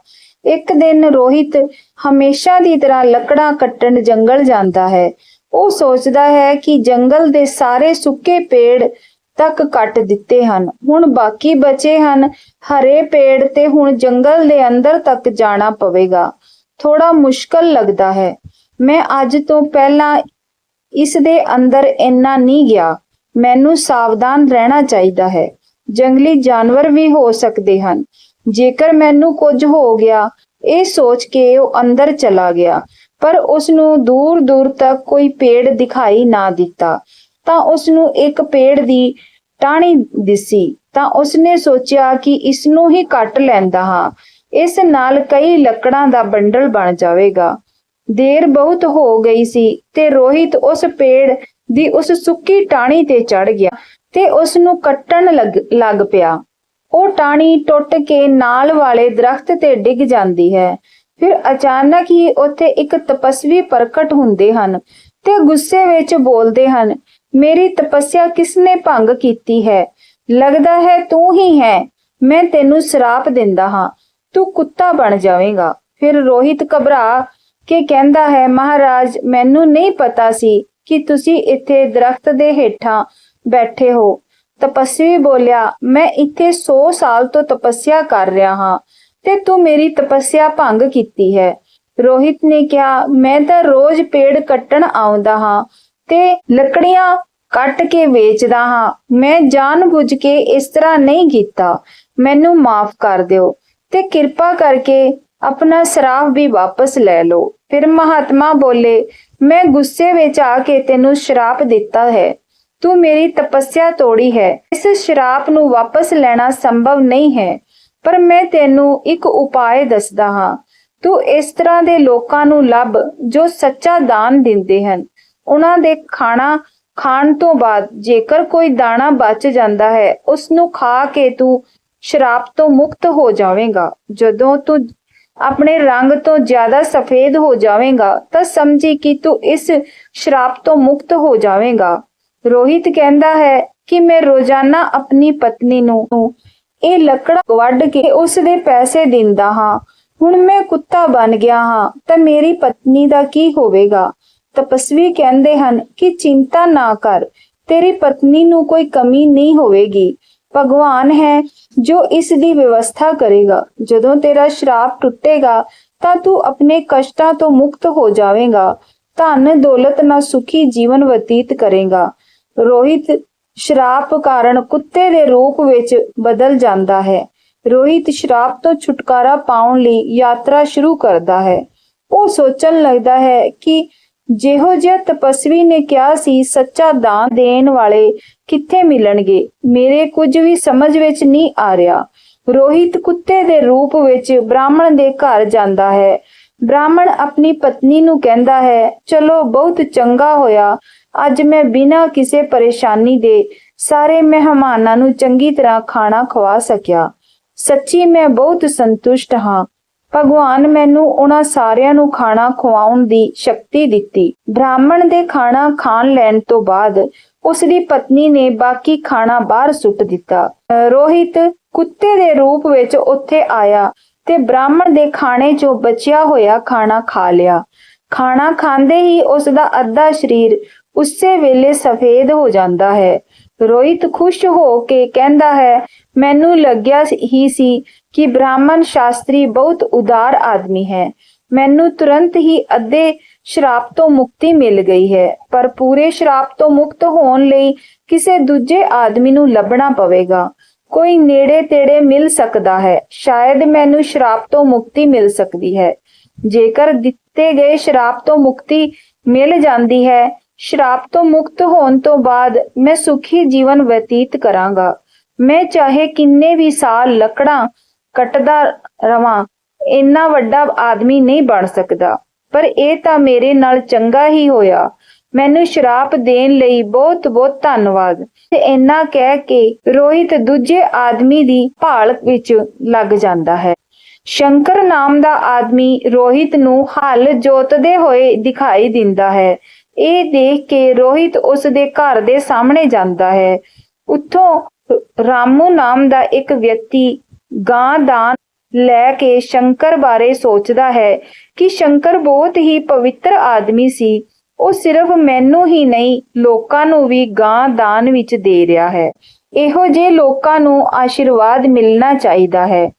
ਇੱਕ ਦਿਨ ਰੋਹਿਤ ਹਮੇਸ਼ਾ ਦੀ ਤਰ੍ਹਾਂ ਲੱਕੜਾਂ ਕੱਟਣ ਜੰਗਲ ਜਾਂਦਾ ਹੈ। ਉਹ ਸੋਚਦਾ ਹੈ ਕਿ ਜੰਗਲ ਦੇ ਸਾਰੇ ਸੁੱਕੇ ਪੇੜ ਤੱਕ ਕੱਟ ਦਿੱਤੇ ਹਨ। ਹੁਣ ਬਾਕੀ ਬਚੇ ਹਨ ਹਰੇ ਪੇੜ ਤੇ ਹੁਣ ਜੰਗਲ ਦੇ ਅੰਦਰ ਤੱਕ ਜਾਣਾ ਪਵੇਗਾ। ਥੋੜਾ ਮੁਸ਼ਕਲ ਲੱਗਦਾ ਹੈ। ਮੈਂ ਅੱਜ ਤੋਂ ਪਹਿਲਾਂ ਇਸ ਦੇ ਅੰਦਰ ਇੰਨਾ ਨਹੀਂ ਗਿਆ। ਮੈਨੂੰ ਸਾਵਧਾਨ ਰਹਿਣਾ ਚਾਹੀਦਾ ਹੈ। ਜੰਗਲੀ ਜਾਨਵਰ ਵੀ ਹੋ ਸਕਦੇ ਹਨ। ਜੇਕਰ ਮੈਨੂੰ ਕੁਝ ਹੋ ਗਿਆ, ਇਹ ਸੋਚ ਕੇ ਉਹ ਅੰਦਰ ਚਲਾ ਗਿਆ, ਪਰ ਉਸ ਨੂੰ ਦੂਰ ਦੂਰ ਤੱਕ ਕੋਈ ਪੇੜ ਦਿਖਾਈ ਨਾ ਦਿੱਤਾ। ਤਾਂ ਉਸ ਨੂੰ ਇੱਕ ਪੇੜ ਦੀ ਟਾਹਣੀ ਦਿਸੀ। ਤਾਂ ਉਸਨੇ ਸੋਚਿਆ ਕਿ ਇਸ ਨੂੰ ਹੀ ਕੱਟ ਲੈਂਦਾ ਹਾਂ। ਇਸ ਨਾਲ ਕਈ ਲੱਕੜਾਂ ਦਾ ਬੰਡਲ ਬਣ ਜਾਵੇਗਾ। ਦੇਰ ਬਹੁਤ ਹੋ ਗਈ ਸੀ ਤੇ ਰੋਹਿਤ ਉਸ ਪੇੜ ਦੀ ਉਸ ਸੁੱਕੀ ਟਾਹਣੀ ਤੇ ਚੜ ਗਿਆ ਤੇ ਉਸ ਨੂੰ ਕੱਟਣ ਲੱਗ ਲੱਗ ਪਿਆ। ਉਹ ਟਾਹਣੀ ਟੁੱਟ ਕੇ ਨਾਲ ਵਾਲੇ ਦਰਖਤ ਤੇ ਡਿੱਗ ਜਾਂਦੀ ਹੈ। ਫਿਰ ਅਚਾਨਕ ਹੀ ਉੱਥੇ ਇੱਕ ਤਪਸਵੀ ਪ੍ਰਗਟ ਹੁੰਦੇ ਹਨ ਤੇ ਗੁੱਸੇ ਵਿੱਚ ਬੋਲਦੇ ਹਨ, ਮੇਰੀ ਤਪੱਸਿਆ ਕਿਸਨੇ ਭੰਗ ਕੀਤੀ ਹੈ? ਲੱਗਦਾ ਹੈ ਤੂੰ ਹੀ ਹੈ। ਮੈਂ ਤੈਨੂੰ ਸ਼ਰਾਪ ਦਿੰਦਾ ਹਾਂ। ਤੂੰ ਕੁੱਤਾ ਬਣ ਜਾਵੇਂਗਾ। ਫਿਰ ਰੋਹਿਤ ਘਬਰਾ ਕੇ ਕਹਿੰਦਾ ਹੈ, ਮਹਾਰਾਜ, ਮੈਨੂੰ ਨਹੀਂ ਪਤਾ ਸੀ ਕਿ ਤੁਸੀਂ ਇੱਥੇ ਦਰਖਤ ਦੇ ਹੇਠਾਂ ਬੈਠੇ ਹੋ। ਤਪਸਵੀ ਬੋਲਿਆ, ਮੈਂ ਇੱਥੇ 100 ਸਾਲ ਤੋਂ ਤਪੱਸਿਆ ਕਰ ਰਿਹਾ ਹਾਂ ਤੇ ਤੂੰ ਮੇਰੀ ਤਪੱਸਿਆ ਭੰਗ ਕੀਤੀ ਹੈ। ਰੋਹਿਤ ਨੇ ਕਿਹਾ, ਮੈਂ ਤਾਂ ਰੋਜ਼ ਪੇੜ ਕੱਟਣ ਆਉਂਦਾ ਹਾਂ ਤੇ ਲੱਕੜੀਆਂ ਕੱਟ ਕੇ ਵੇਚਦਾ ਹਾਂ। ਮੈਂ ਜਾਣਬੁੱਝ ਕੇ ਇਸ ਤਰ੍ਹਾਂ ਨਹੀਂ ਕੀਤਾ। ਮੈਨੂੰ ਮਾਫ ਕਰ ਦਿਓ ਤੇ ਕਿਰਪਾ ਕਰਕੇ ਆਪਣਾ ਸ਼ਰਾਪ ਵੀ ਵਾਪਸ ਲੈ ਲਓ। ਫਿਰ ਮਹਾਤਮਾ ਬੋਲੇ, ਮੈਂ ਗੁੱਸੇ ਵਿੱਚ ਆ ਕੇ ਤੈਨੂੰ ਸ਼ਰਾਪ ਦਿੱਤਾ ਹੈ। ਤੂੰ ਮੇਰੀ ਤਪੱਸਿਆ ਤੋੜੀ ਹੈ। ਇਸ ਸ਼ਰਾਪ ਨੂੰ ਵਾਪਸ ਲੈਣਾ ਸੰਭਵ ਨਹੀਂ ਹੈ, ਪਰ ਮੈਂ ਤੈਨੂੰ ਇੱਕ ਉਪਾਅ ਦੱਸਦਾ ਹਾਂ। ਤੂੰ ਇਸ ਤਰ੍ਹਾਂ ਦੇ ਲੋਕਾਂ ਨੂੰ ਲੱਭ ਜੋ ਸੱਚਾ ਦਾਨ ਦਿੰਦੇ ਹਨ। ਉਹਨਾਂ ਦੇ ਖਾਣਾ ਖਾਣ ਤੋਂ ਬਾਅਦ ਜੇਕਰ ਕੋਈ ਦਾਣਾ ਬਚ ਜਾਂਦਾ ਹੈ ਉਸ ਨੂੰ ਖਾ ਕੇ ਤੂੰ ਸ਼ਰਾਪ ਤੋਂ ਮੁਕਤ ਹੋ ਜਾਵੇਂਗਾ। ਜਦੋਂ ਤੂੰ ਆਪਣੇ ਰੰਗ ਤੋਂ ਜ਼ਿਆਦਾ ਸਫੇਦ ਹੋ ਜਾਵੇਂਗਾ, ਤਾਂ ਸਮਝੀ ਕਿ ਤੂੰ ਇਸ ਸ਼ਰਾਪ ਤੋਂ ਮੁਕਤ ਹੋ ਜਾਵੇਂਗਾ। ਰੋਹਿਤ ਕਹਿੰਦਾ ਹੈ ਕਿ ਮੈਂ ਰੋਜ਼ਾਨਾ ਆਪਣੀ ਪਤਨੀ ਨੂੰ ਇਹ ਲੱਕੜਾ ਵੱਢ ਕੇ ਉਸ ਦੇ ਪੈਸੇ ਦਿੰਦਾ ਹਾਂ। ਹੁਣ ਮੈਂ ਕੁੱਤਾ ਬਣ ਗਿਆ ਹਾਂ, ਤਾਂ ਮੇਰੀ ਪਤਨੀ ਦਾ ਕੀ ਹੋਵੇਗਾ? ਤਪਸਵੀ ਕਹਿੰਦੇ ਹਨ ਕਿ ਚਿੰਤਾ ਨਾ ਕਰ, ਤੇਰੀ ਪਤਨੀ ਨੂੰ ਕੋਈ ਕਮੀ ਨਹੀਂ ਹੋਵੇਗੀ। ਭਗਵਾਨ ਹੈ, ਜੋ ਇਸ ਦੀ ਵਿਵਸਥਾ ਕਰੇਗਾ। ਜਦੋਂ ਤੇਰਾ ਸ਼ਰਾਪ ਟੁੱਟੇਗਾ, ਤਾਂ ਤੂੰ ਆਪਣੇ ਕਸ਼ਟਾਂ ਤੋਂ ਮੁਕਤ ਹੋ ਜਾਵੇਂਗਾ। ਧਨ, ਦੌਲਤ ਨਾਲ ਸੁਖੀ ਜੀਵਨ ਬਤੀਤ ਕਰੇਗਾ। ਰੋਹਿਤ ਸ਼ਰਾਪ ਕਾਰਨ ਕੁੱਤੇ ਦੇ ਰੂਪ ਵਿੱਚ ਬਦਲ ਜਾਂਦਾ ਹੈ। ਰੋਹਿਤ ਸ਼ਰਾਪ ਤੋਂ ਛੁਟਕਾਰਾ ਪਾਉਣ ਲਈ ਯਾਤਰਾ ਸ਼ੁਰੂ ਕਰਦਾ ਹੈ। ਉਹ ਸੋਚਣ ਲੱਗਦਾ ਹੈ ਕਿ ਜਿਹੋ ਜਿਹਾ ਤਪਸਵੀ ਨੇ ਕਿਹਾ ਸੀ, ਸੱਚਾ ਦਾਨ ਦੇਣ ਵਾਲੇ ਕਿੱਥੇ ਮਿਲਣਗੇ? ਮੇਰੇ ਕੁਝ ਵੀ ਸਮਝ ਵਿੱਚ ਨਹੀਂ ਆ ਰਿਹਾ। ਰੋਹਿਤ ਕੁੱਤੇ ਦੇ ਰੂਪ ਵਿੱਚ ਬ੍ਰਾਹਮਣ ਦੇ ਘਰ ਜਾਂਦਾ ਹੈ। ਬ੍ਰਾਹਮਣ ਆਪਣੀ ਪਤਨੀ ਨੂੰ ਕਹਿੰਦਾ ਹੈ, ਚਲੋ, ਬਹੁਤ ਚੰਗਾ ਹੋਇਆ। ਅੱਜ ਮੈਂ ਬਿਨਾਂ ਕਿਸੇ ਪਰੇਸ਼ਾਨੀ ਦੇ ਸਾਰੇ ਮਹਿਮਾਨਾਂ ਨੂੰ ਚੰਗੀ ਤਰ੍ਹਾਂ ਖਾਣਾ ਖਵਾ ਸਕਿਆ। ਸੱਚੀ ਮੈਂ ਬਹੁਤ ਸੰਤੁਸ਼ਟ ਹਾਂ। ਭਗਵਾਨ ਮੈਨੂੰ ਉਹਨਾਂ ਸਾਰਿਆਂ ਨੂੰ ਖਾਣਾ ਖਵਾਉਣ ਦੀ ਸ਼ਕਤੀ ਦਿੱਤੀ। ਬ੍ਰਾਹਮਣ ਦੇ ਖਾਣਾ ਖਾਣ ਲੈਣ ਤੋਂ ਬਾਅਦ ਉਸ ਦੀ ਪਤਨੀ ਨੇ ਬਾਕੀ ਖਾਣਾ ਬਾਹਰ ਸੁੱਟ ਦਿੱਤਾ। ਰੋਹਿਤ ਕੁੱਤੇ ਦੇ ਰੂਪ ਵਿੱਚ ਉੱਥੇ ਆਇਆ ਤੇ ਬ੍ਰਾਹਮਣ ਦੇ ਖਾਣੇ 'ਚੋਂ ਬਚਿਆ ਹੋਇਆ ਖਾਣਾ ਖਾ ਲਿਆ। ਖਾਣਾ ਖਾਂਦੇ ਹੀ ਉਸ ਦਾ ਅੱਧਾ ਸਰੀਰ ਉਸੇ ਵੇਲੇ ਸਫੇਦ ਹੋ ਜਾਂਦਾ ਹੈ। ਰੋਹਿਤ ਖੁਸ਼ ਹੋ ਕੇ ਕਹਿੰਦਾ ਹੈ, ਮੈਨੂੰ ਲੱਗਿਆ ਹੀ ਸੀ ਕਿ ਬ੍ਰਾਹਮਣ ਸ਼ਾਸਤਰੀ ਬਹੁਤ ਉਦਾਰ ਆਦਮੀ ਹੈ। ਮੈਨੂੰ ਤੁਰੰਤ ਹੀ ਅੱਧੇ ਸ਼ਰਾਪ ਤੋਂ ਮੁਕਤੀ ਮਿਲ ਗਈ ਹੈ, ਪਰ ਪੂਰੇ ਸ਼ਰਾਪ ਤੋਂ ਮੁਕਤ ਹੋਣ ਲਈ ਕਿਸੇ ਦੂਜੇ ਆਦਮੀ ਨੂੰ ਲੱਭਣਾ ਪਵੇਗਾ। ਕੋਈ ਨੇੜੇ ਤੇੜੇ ਮਿਲ ਸਕਦਾ ਹੈ, ਸ਼ਾਇਦ ਮੈਨੂੰ ਸ਼ਰਾਪ ਤੋਂ ਮੁਕਤੀ ਮਿਲ ਸਕਦੀ ਹੈ। ਜੇਕਰ ਦਿੱਤੇ ਗਏ ਸ਼ਰਾਪ ਤੋਂ ਮੁਕਤੀ ਮਿਲ ਜਾਂਦੀ ਹੈ, ਸ਼ਰਾਪ ਤੋਂ ਮੁਕਤ ਹੋਣ ਤੋਂ ਬਾਅਦ ਮੈਂ ਸੁਖੀ ਜੀਵਨ ਬਤੀਤ ਕਰਾਂਗਾ। ਮੈਂ ਚਾਹੇ ਕਿੰਨੇ ਵੀ ਸਾਲ ਲੱਕੜਾਂ ਕੱਟਦਾ ਰਵਾਂ, ਇੰਨਾ ਵੱਡਾ ਆਦਮੀ ਨਹੀਂ ਬਣ ਸਕਦਾ। ਪਰ ਇਹ ਤਾਂ ਮੇਰੇ ਨਾਲ ਚੰਗਾ ਹੀ ਹੋਇਆ। ਮੈਨੂੰ ਸ਼ਰਾਪ ਦੇਣ ਲਈ ਬਹੁਤ ਬਹੁਤ ਧੰਨਵਾਦ। ਤੇ ਇੰਨਾ ਕਹਿ ਕੇ ਰੋਹਿਤ ਦੂਜੇ ਆਦਮੀ ਦੀ ਭਾਲ ਵਿੱਚ ਲੱਗ ਜਾਂਦਾ ਹੈ। ਸ਼ੰਕਰ ਨਾਮ ਦਾ ਆਦਮੀ ਰੋਹਿਤ ਨੂੰ ਹਲ ਜੋਤਦੇ ਹੋਏ ਦਿਖਾਈ ਦਿੰਦਾ ਹੈ। ਇਹ ਦੇਖ ਕੇ ਰੋਹਿਤ ਉਸ ਦੇ ਘਰ ਦੇ ਸਾਹਮਣੇ ਜਾਂਦਾ ਹੈ। ਉੱਥੋਂ ਰਾਮੂ ਨਾਮ ਦਾ ਇੱਕ ਵਿਅਕਤੀ ਗਾਂ ਦਾਨ ਲੈ ਕੇ ਸ਼ੰਕਰ ਬਾਰੇ ਸੋਚਦਾ ਹੈ। ਕਿ ਸ਼ੰਕਰ ਬਹੁਤ ਹੀ ਪਵਿੱਤਰ ਆਦਮੀ ਸੀ। ਉਹ ਸਿਰਫ ਮੈਨੂੰ ਹੀ ਨਹੀਂ, ਲੋਕਾਂ ਨੂੰ ਵੀ ਗਾਂ ਦਾਨ ਵਿੱਚ ਦੇ ਰਿਹਾ ਹੈ। ਇਹੋ ਜਿਹੇ ਲੋਕਾਂ ਨੂੰ ਆਸ਼ੀਰਵਾਦ ਮਿਲਣਾ ਚਾਹੀਦਾ ਹੈ।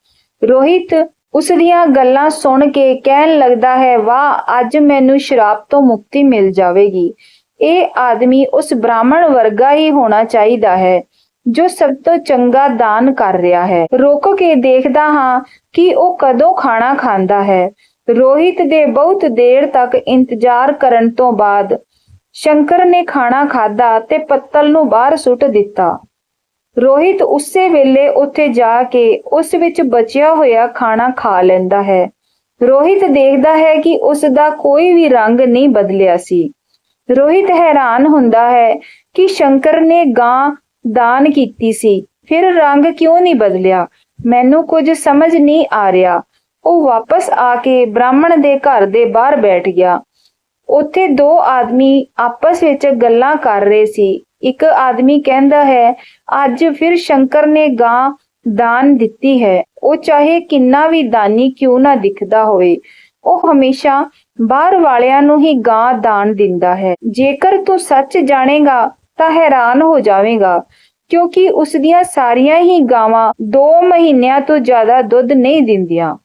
ਰੋਹਿਤ ਉਸ ਦੀਆਂ ਗੱਲਾਂ ਸੁਣ ਕੇ ਕਹਿਣ ਲੱਗਦਾ ਹੈ, ਵਾਹ, ਅੱਜ ਮੈਨੂੰ ਸ਼ਰਾਬ ਤੋਂ ਮੁਕਤੀ ਮਿਲ ਜਾਵੇਗੀ। ਇਹ ਆਦਮੀ ਉਸ ਬ੍ਰਾਹਮਣ ਵਰਗਾ ਹੀ ਹੋਣਾ ਚਾਹੀਦਾ ਹੈ, ਜੋ ਸਭ ਤੋਂ ਚੰਗਾ ਦਾਨ ਕਰ ਰਿਹਾ ਹੈ। ਰੁਕ ਕੇ ਦੇਖਦਾ ਹਾਂ ਕਿ ਉਹ ਕਦੋਂ ਖਾਣਾ ਖਾਂਦਾ ਹੈ। ਰੋਹਿਤ ਦੇ ਬਹੁਤ ਦੇਰ ਤੱਕ ਇੰਤਜ਼ਾਰ ਕਰਨ ਤੋਂ ਬਾਅਦ ਸ਼ੰਕਰ ਨੇ ਖਾਣਾ ਖਾਦਾ ਤੇ ਪੱਤਲ ਨੂੰ ਬਾਹਰ ਸੁੱਟ ਦਿੱਤਾ। ਰੋਹਿਤ ਉਸੇ ਵੇਲੇ ਉੱਥੇ ਜਾ ਕੇ ਉਸ ਵਿੱਚ ਬਚਿਆ ਹੋਇਆ ਖਾਣਾ ਖਾ ਲੈਂਦਾ ਹੈ। ਰੋਹਿਤ ਦੇਖਦਾ ਹੈ ਕਿ ਉਸ ਦਾ ਕੋਈ ਵੀ ਰੰਗ ਨਹੀਂ ਬਦਲਿਆ ਸੀ। ਰੋਹਿਤ ਹੈਰਾਨ ਹੁੰਦਾ ਹੈ ਕਿ ਸ਼ੰਕਰ ਨੇ ਗਾਂ ਦਾਨ ਕੀਤੀ ਸੀ, ਫਿਰ ਰੰਗ ਕਿਉਂ ਨਹੀਂ ਬਦਲਿਆ? ਮੈਨੂੰ ਕੁਝ ਸਮਝ ਨਹੀਂ ਆ ਰਿਹਾ। ਉਹ ਵਾਪਸ ਆ ਕੇ ਬ੍ਰਾਹਮਣ ਦੇ ਘਰ ਦੇ ਬਾਹਰ ਬੈਠ ਗਿਆ। ਉੱਥੇ ਦੋ ਆਦਮੀ ਆਪਸ ਵਿੱਚ ਗੱਲਾਂ ਕਰ ਰਹੇ ਸੀ। ਇੱਕ ਆਦਮੀ ਕਹਿੰਦਾ ਹੈ, ਅੱਜ ਫਿਰ ਸ਼ੰਕਰ ਨੇ ਗਾਂ ਦਾਨ ਦਿੱਤੀ ਹੈ। ਉਹ ਚਾਹੇ ਕਿੰਨਾ ਵੀ ਦਾਨੀ ਕਿਉਂ ਨਾ ਦਿਖਦਾ ਹੋਵੇ। ਉਹ ਹਮੇਸ਼ਾ ਬਾਹਰ ਵਾਲਿਆਂ ਨੂੰ ਹੀ ਗਾਂ ਦਾਨ ਦਿੰਦਾ ਹੈ। ਜੇਕਰ ਤੂੰ ਸੱਚ ਜਾਣੇਗਾ, ਤਾਂ ਹੈਰਾਨ ਹੋ ਜਾਵੇਂਗਾ, ਕਿਉਂਕਿ ਉਸ ਦੀਆਂ ਸਾਰੀਆਂ ਹੀ ਗਾਵਾਂ 2 ਮਹੀਨਿਆਂ ਤੋਂ ਜ਼ਿਆਦਾ ਦੁੱਧ ਨਹੀਂ ਦਿੰਦੀਆਂ।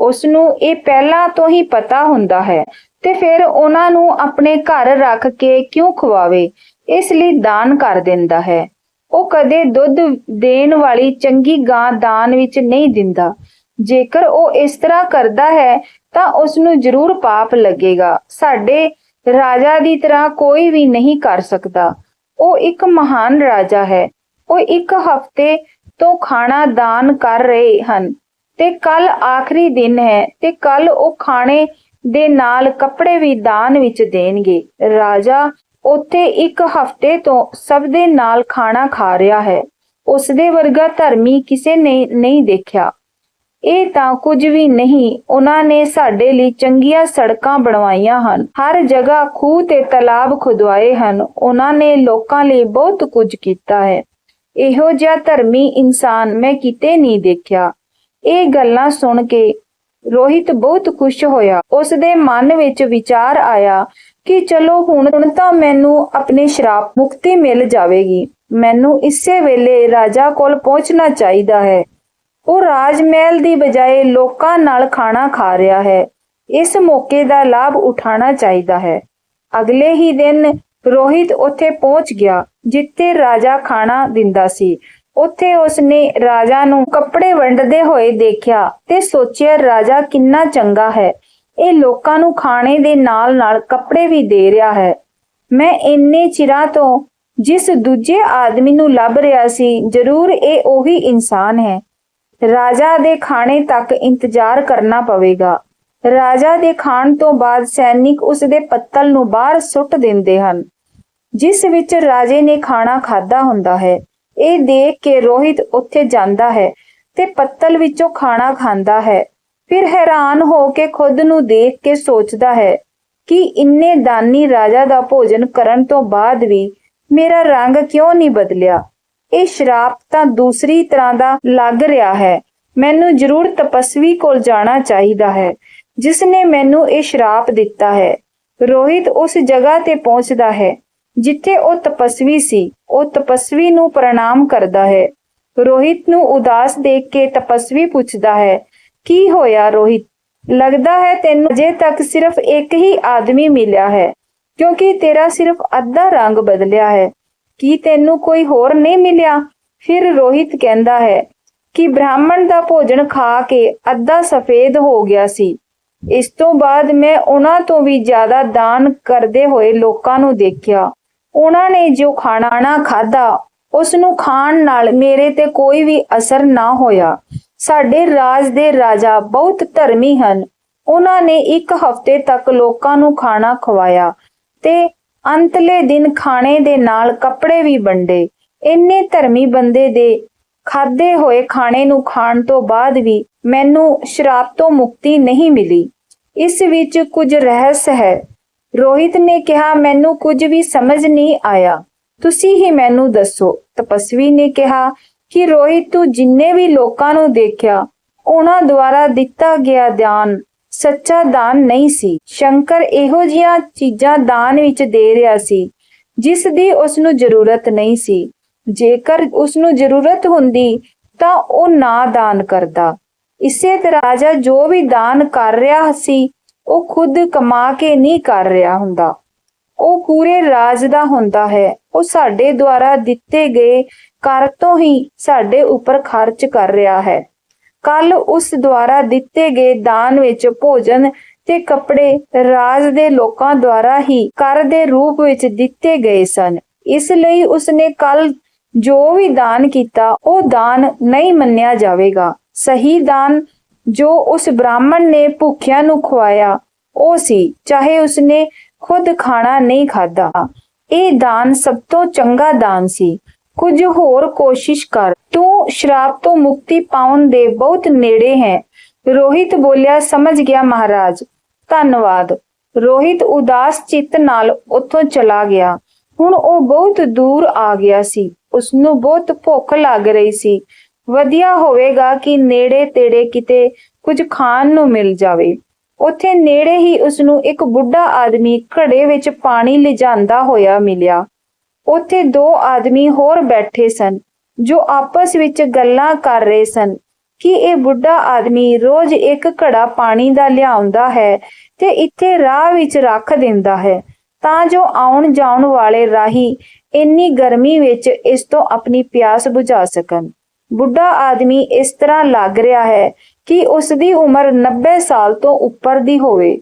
ਉਸ ਨੂੰ ਇਹ ਪਹਿਲਾਂ ਤੋਂ ਹੀ ਪਤਾ ਹੁੰਦਾ ਹੈ ਤੇ ਫਿਰ ਉਹਨਾਂ ਨੂੰ ਆਪਣੇ ਘਰ ਰੱਖ ਕੇ ਕਿਉਂ ਖਵਾਵੇ? ਇਸ ਲਈ ਦਾਨ ਕਰ ਦਿੰਦਾ ਹੈ। ਉਹ ਕਦੇ ਦੁੱਧ ਦੇਣ ਵਾਲੀ ਚੰਗੀ ਗਾਂ ਦਾਨ ਵਿੱਚ ਨਹੀਂ ਦਿੰਦਾ। ਜੇਕਰ ਉਹ ਇਸ ਤਰ੍ਹਾਂ ਕਰਦਾ ਹੈ, ਤਾਂ ਉਸ ਨੂੰ ਜ਼ਰੂਰ ਪਾਪ ਲੱਗੇਗਾ। ਸਾਡੇ ਰਾਜਾ ਦੀ ਤਰ੍ਹਾਂ ਕੋਈ ਵੀ ਨਹੀਂ ਕਰ ਸਕਦਾ। ਉਹ ਇੱਕ ਮਹਾਨ ਰਾਜਾ ਹੈ। ਉਹ ਇੱਕ ਹਫ਼ਤੇ ਤੋਂ ਖਾਣਾ ਦਾਨ ਕਰ ਰਹੇ ਹਨ। ਤੇ ਕੱਲ ਆਖਰੀ ਦਿਨ ਹੈ ਤੇ ਕੱਲ ਉਹ ਖਾਣੇ ਦੇ ਨਾਲ ਕੱਪੜੇ ਵੀ ਦਾਨ ਵਿੱਚ ਦੇਣਗੇ। ਰਾਜਾ ਉੱਥੇ ਇੱਕ ਹਫ਼ਤੇ ਤੋਂ ਸਭ ਦੇ ਨਾਲ ਖਾਣਾ ਖਾ ਰਿਹਾ ਹੈ। ਉਸ ਦੇ ਵਰਗਾ ਧਰਮੀ ਕਿਸੇ ਨੇ ਨਹੀਂ ਦੇਖਿਆ। ਇਹ ਤਾਂ ਕੁਝ ਵੀ ਨਹੀਂ, ਉਹਨਾਂ ਨੇ ਸਾਡੇ ਲਈ ਚੰਗੀਆਂ ਸੜਕਾਂ ਬਣਵਾਈਆਂ ਹਨ। ਹਰ ਜਗ੍ਹਾ ਖੂਹ ਤੇ ਤਲਾਬ ਖੁਦਵਾਏ ਹਨ। ਉਹਨਾਂ ਨੇ ਲੋਕਾਂ ਲਈ ਬਹੁਤ ਕੁਝ ਕੀਤਾ ਹੈ। ਇਹੋ ਜਿਹਾ ਧਰਮੀ ਇਨਸਾਨ ਮੈਂ ਕਿਤੇ ਨਹੀਂ ਦੇਖਿਆ। ਇਹ ਗੱਲਾਂ ਸੁਣ ਕੇ ਰੋਹਿਤ ਬਹੁਤ ਖੁਸ਼ ਹੋਇਆ। ਉਸ ਦੇ ਮਨ ਵਿੱਚ ਵਿਚਾਰ ਆਇਆ ਕਿ ਚਲੋ ਹੁਣ ਹੁਣ ਤਾਂ ਮੈਨੂੰ ਆਪਣੇ ਸ਼ਰਾਪ ਮੁਕਤੀ ਮਿਲ ਜਾਵੇਗੀ। ਮੈਨੂੰ ਇਸੇ ਵੇਲੇ ਰਾਜਾ ਕੋਲ ਪਹੁੰਚਣਾ ਚਾਹੀਦਾ ਹੈ। ਉਹ ਰਾਜ ਮਹਿਲ ਦੀ ਬਜਾਏ ਲੋਕਾਂ ਨਾਲ ਖਾਣਾ ਖਾ ਰਿਹਾ ਹੈ। ਇਸ ਮੌਕੇ ਦਾ ਲਾਭ ਉਠਾਉਣਾ ਚਾਹੀਦਾ ਹੈ। ਅਗਲੇ ਹੀ ਦਿਨ ਰੋਹਿਤ ਉੱਥੇ ਪਹੁੰਚ ਗਿਆ, ਜਿੱਥੇ ਰਾਜਾ ਖਾਣਾ ਦਿੰਦਾ ਸੀ। ਉੱਥੇ ਉਸਨੇ ਰਾਜਾ ਨੂੰ ਕੱਪੜੇ ਵੰਡਦੇ ਹੋਏ ਦੇਖਿਆ ਤੇ ਸੋਚਿਆ, ਰਾਜਾ, ਕਿੰਨਾ ਚੰਗਾ ਹੈ। ਇਹ ਲੋਕਾਂ ਨੂੰ ਖਾਣੇ ਦੇ ਨਾਲ-ਨਾਲ ਕੱਪੜੇ ਵੀ ਦੇ ਰਿਹਾ ਹੈ। ਮੈਂ ਇੰਨੇ ਚਿਰਾਂ ਤੋਂ ਜਿਸ ਦੂਜੇ ਆਦਮੀ ਨੂੰ ਲੱਭ ਰਿਹਾ ਸੀ, ਜ਼ਰੂਰ ਇਹ ਉਹੀ ਇਨਸਾਨ ਹੈ। ਰਾਜਾ ਦੇ ਖਾਣੇ ਤੱਕ ਇੰਤਜ਼ਾਰ ਕਰਨਾ ਪਵੇਗਾ। ਰਾਜਾ ਦੇ ਖਾਣ ਤੋਂ ਬਾਅਦ ਸੈਨਿਕ ਉਸ ਦੇ ਪੱਤਲ ਨੂੰ ਬਾਹਰ ਸੁੱਟ ਦਿੰਦੇ ਹਨ, ਜਿਸ ਵਿੱਚ ਰਾਜੇ ਨੇ ਖਾਣਾ ਖਾਦਾ ਹੁੰਦਾ ਹੈ। ਇਹ ਦੇਖ ਕੇ ਰੋਹਿਤ ਉੱਥੇ ਜਾਂਦਾ ਹੈ ਤੇ ਪੱਤਲ ਵਿੱਚੋਂ ਖਾਣਾ ਖਾਂਦਾ ਹੈ। ਫਿਰ ਹੈਰਾਨ ਹੋ ਕੇ ਖੁਦ ਨੂੰ ਦੇਖ ਕੇ ਸੋਚਦਾ ਹੈ ਕਿ ਇੰਨੇ ਦਾਨੀ ਰਾਜਾ ਦਾ ਭੋਜਨ ਕਰਨ ਤੋਂ ਬਾਅਦ ਵੀ ਮੇਰਾ ਰੰਗ ਕਿਉਂ ਨਹੀਂ ਬਦਲਿਆ? ਇਹ ਸ਼ਰਾਪ ਤਾਂ ਦੂਸਰੀ ਤਰ੍ਹਾਂ ਦਾ ਲੱਗ ਰਿਹਾ ਹੈ। ਮੈਨੂੰ ਜ਼ਰੂਰ ਤਪਸਵੀ ਕੋਲ ਜਾਣਾ ਚਾਹੀਦਾ ਹੈ, ਜਿਸ ਨੇ ਮੈਨੂੰ ਇਹ ਸ਼ਰਾਪ ਦਿੱਤਾ ਹੈ। ਰੋਹਿਤ ਉਸ ਜਗ੍ਹਾ ਤੇ ਪਹੁੰਚਦਾ ਹੈ। ਜਿੱਥੇ ਉਹ ਤਪਸਵੀ ਸੀ, ਉਹ ਤਪਸਵੀ ਨੂੰ ਪ੍ਰਣਾਮ ਕਰਦਾ ਹੈ। ਰੋਹਿਤ ਨੂੰ ਉਦਾਸ ਦੇਖ ਕੇ ਤਪਸਵੀ ਪੁੱਛਦਾ ਹੈ, ਕੀ ਹੋਇਆ ਰੋਹਿਤ? ਲੱਗਦਾ ਹੈ ਤੈਨੂੰ ਅਜੇ ਤੱਕ ਸਿਰਫ ਇੱਕ ਹੀ ਆਦਮੀ ਮਿਲਿਆ ਹੈ, ਕਿਉਂਕਿ ਤੇਰਾ ਸਿਰਫ ਅੱਧਾ ਰੰਗ ਬਦਲਿਆ ਹੈ। ਕੀ ਤੈਨੂੰ ਕੋਈ ਹੋਰ ਨਹੀਂ ਮਿਲਿਆ? ਫਿਰ ਰੋਹਿਤ ਕਹਿੰਦਾ ਹੈ ਕਿ ਬ੍ਰਾਹਮਣ ਦਾ ਭੋਜਨ ਖਾ ਕੇ ਅੱਧਾ ਸਫੇਦ ਹੋ ਗਿਆ ਸੀ। ਇਸ ਤੋਂ ਬਾਅਦ ਮੈਂ ਉਹਨਾਂ ਤੋਂ ਵੀ ਜ਼ਿਆਦਾ ਦਾਨ ਕਰਦੇ ਹੋਏ ਲੋਕਾਂ ਨੂੰ ਦੇਖਿਆ। ਉਹਨਾਂ ਨੇ ਜੋ ਖਾਣਾ ਖਾਦਾ ਉਸ ਨੂੰ ਖਾਣ ਨਾਲ ਮੇਰੇ ਤੇ ਕੋਈ ਵੀ ਅਸਰ ਨਾ ਹੋਇਆ। ਸਾਡੇ ਰਾਜ ਦੇ ਰਾਜਾ ਬਹੁਤ ਧਰਮੀ ਹਨ। ਉਹਨਾਂ ਨੇ ਇੱਕ ਹਫ਼ਤੇ ਤੱਕ ਲੋਕਾਂ ਨੂੰ ਖਾਣਾ ਖਵਾਇਆ ਤੇ ਅੰਤਲੇ ਦਿਨ ਖਾਣੇ ਦੇ ਨਾਲ ਕੱਪੜੇ ਵੀ ਵੰਡੇ। ਇੰਨੇ ਧਰਮੀ ਬੰਦੇ ਦੇ ਖਾਦੇ ਹੋਏ ਖਾਣੇ ਨੂੰ ਖਾਣ ਤੋਂ ਬਾਅਦ ਵੀ ਮੈਨੂੰ ਸ਼ਰਾਬ ਤੋਂ ਮੁਕਤੀ ਨਹੀਂ ਮਿਲੀ। ਇਸ ਵਿੱਚ ਕੁਝ ਰਹੱਸ ਹੈ। ਰੋਹਿਤ ਨੇ ਕਿਹਾ, ਮੈਨੂੰ ਕੁਝ ਵੀ ਸਮਝ ਨਹੀਂ ਆਇਆ। ਤੁਸੀਂ ਹੀ ਮੈਨੂੰ ਦੱਸੋ। ਤਪਸਵੀ ਨੇ ਕਿਹਾ ਕਿ ਰੋਹਿਤ, ਤੂੰ ਜਿੰਨੇ ਵੀ ਲੋਕਾਂ ਨੂੰ ਦੇਖਿਆ, ਉਹਨਾਂ ਦੁਆਰਾ ਦਿੱਤਾ ਗਿਆ ਦਾਨ ਸੱਚਾ ਦਾਨ ਨਹੀਂ ਸੀ। ਸ਼ੰਕਰ ਇਹੋ ਜਿਹੀਆਂ ਚੀਜ਼ਾਂ ਦਾਨ ਵਿੱਚ ਦੇ ਰਿਹਾ ਸੀ, ਜਿਸ ਦੀ ਉਸ ਨੂੰ ਜ਼ਰੂਰਤ ਨਹੀਂ ਸੀ। ਜੇਕਰ ਉਸ ਨੂੰ ਜ਼ਰੂਰਤ ਹੁੰਦੀ, ਤਾਂ ਉਹ ਨਾ ਦਾਨ ਕਰਦਾ। ਇਸੇ ਤਰ੍ਹਾਂ ਰਾਜਾ ਜੋ ਵੀ ਦਾਨ ਕਰ ਰਿਹਾ ਸੀ ਉਹ ਖੁਦ ਕਮਾ ਕੇ ਨਹੀਂ ਕਰ ਰਿਹਾ ਹੁੰਦਾ। ਉਹ ਪੂਰੇ ਰਾਜ ਦਾ ਹੁੰਦਾ ਹੈ। ਉਹ ਸਾਡੇ ਦੁਆਰਾ ਦਿੱਤੇ ਗਏ ਕਰ ਤੋਂ ਹੀ ਸਾਡੇ ਉੱਪਰ ਖਰਚ ਕਰ ਰਿਹਾ ਹੈ। ਕੱਲ ਉਸ ਦੁਆਰਾ ਦਿੱਤੇ ਗਏ ਦਾਨ ਵਿੱਚ ਭੋਜਨ ਤੇ ਕੱਪੜੇ ਰਾਜ ਦੇ ਲੋਕਾਂ ਦੁਆਰਾ ਹੀ ਕਰ ਦੇ ਰੂਪ ਵਿੱਚ ਦਿੱਤੇ ਗਏ ਸਨ। ਇਸ ਲਈ ਉਸਨੇ ਕੱਲ ਜੋ ਵੀ ਦਾਨ ਕੀਤਾ, ਉਹ ਦਾਨ ਨਹੀਂ ਮੰਨਿਆ ਜਾਵੇਗਾ। ਸਹੀ ਦਾਨ ਜੋ ਉਸ ਬ੍ਰਾਹਮਣ ਨੇ ਭੁੱਖਿਆਂ ਨੂੰ ਖਵਾਇਆ ਉਹ ਸੀ, ਚਾਹੇ ਉਸਨੇ ਖੁਦ ਖਾਣਾ ਨਹੀਂ ਖਾਦਾ ਇਹ ਦਾਨ ਸਭ ਤੋਂ ਚੰਗਾ ਦਾਨ ਸੀ। ਕੁਝ ਹੋਰ ਕੋਸ਼ਿਸ਼ ਕਰ। ਤੂੰ ਸ਼ਰਾਬ ਤੋਂ ਮੁਕਤੀ ਪਾਉਣ ਦੇ ਬਹੁਤ ਨੇੜੇ ਹੈ। ਰੋਹਿਤ ਬੋਲਿਆ, ਸਮਝ ਗਿਆ ਮਹਾਰਾਜ। ਧੰਨਵਾਦ। ਰੋਹਿਤ ਉਦਾਸ ਚਿੱਤ ਨਾਲ ਉੱਥੋਂ ਚਲਾ ਗਿਆ। ਹੁਣ ਉਹ ਬਹੁਤ ਦੂਰ ਆ ਗਿਆ ਸੀ। ਉਸ ਨੂੰ ਬਹੁਤ ਭੁੱਖ ਲੱਗ ਰਹੀ ਸੀ। ਵਧੀਆ ਹੋਵੇਗਾ ਕਿ ਨੇੜੇ ਤੇੜੇ ਕਿਤੇ ਕੁਝ ਖਾਣ ਨੂੰ ਮਿਲ ਜਾਵੇ। ਉੱਥੇ ਨੇੜੇ ਹੀ ਉਸ ਨੂੰ ਇੱਕ ਬੁੱਢਾ ਆਦਮੀ ਘੜੇ ਵਿੱਚ ਪਾਣੀ ਲਿਜਾਂਦਾ ਹੋਇਆ ਮਿਲਿਆ। ਉੱਥੇ ਦੋ ਆਦਮੀ ਹੋਰ ਬੈਠੇ ਸਨ, ਜੋ ਆਪਸ ਵਿੱਚ ਗੱਲਾਂ ਕਰ ਰਹੇ ਸਨ ਕਿ ਇਹ ਬੁੱਢਾ ਆਦਮੀ ਰੋਜ਼ ਇੱਕ ਘੜਾ ਪਾਣੀ ਦਾ ਲਿਆਉਂਦਾ ਹੈ ਤੇ ਇੱਥੇ ਰਾਹ ਵਿੱਚ ਰੱਖ ਦਿੰਦਾ ਹੈ, ਤਾਂ ਜੋ ਆਉਣ ਜਾਣ ਵਾਲੇ ਰਾਹੀ ਇੰਨੀ ਗਰਮੀ ਵਿੱਚ ਇਸ ਤੋਂ ਆਪਣੀ ਪਿਆਸ ਬੁਝਾ ਸਕਣ। ਬੁੱਢਾ ਆਦਮੀ ਇਸ ਤਰ੍ਹਾਂ ਲੱਗ ਰਿਹਾ ਹੈ ਕਿ ਉਸ ਦੀ ਉਮਰ 90 ਸਾਲ ਤੋਂ ਉੱਪਰ ਦੀ ਹੋਵੇ।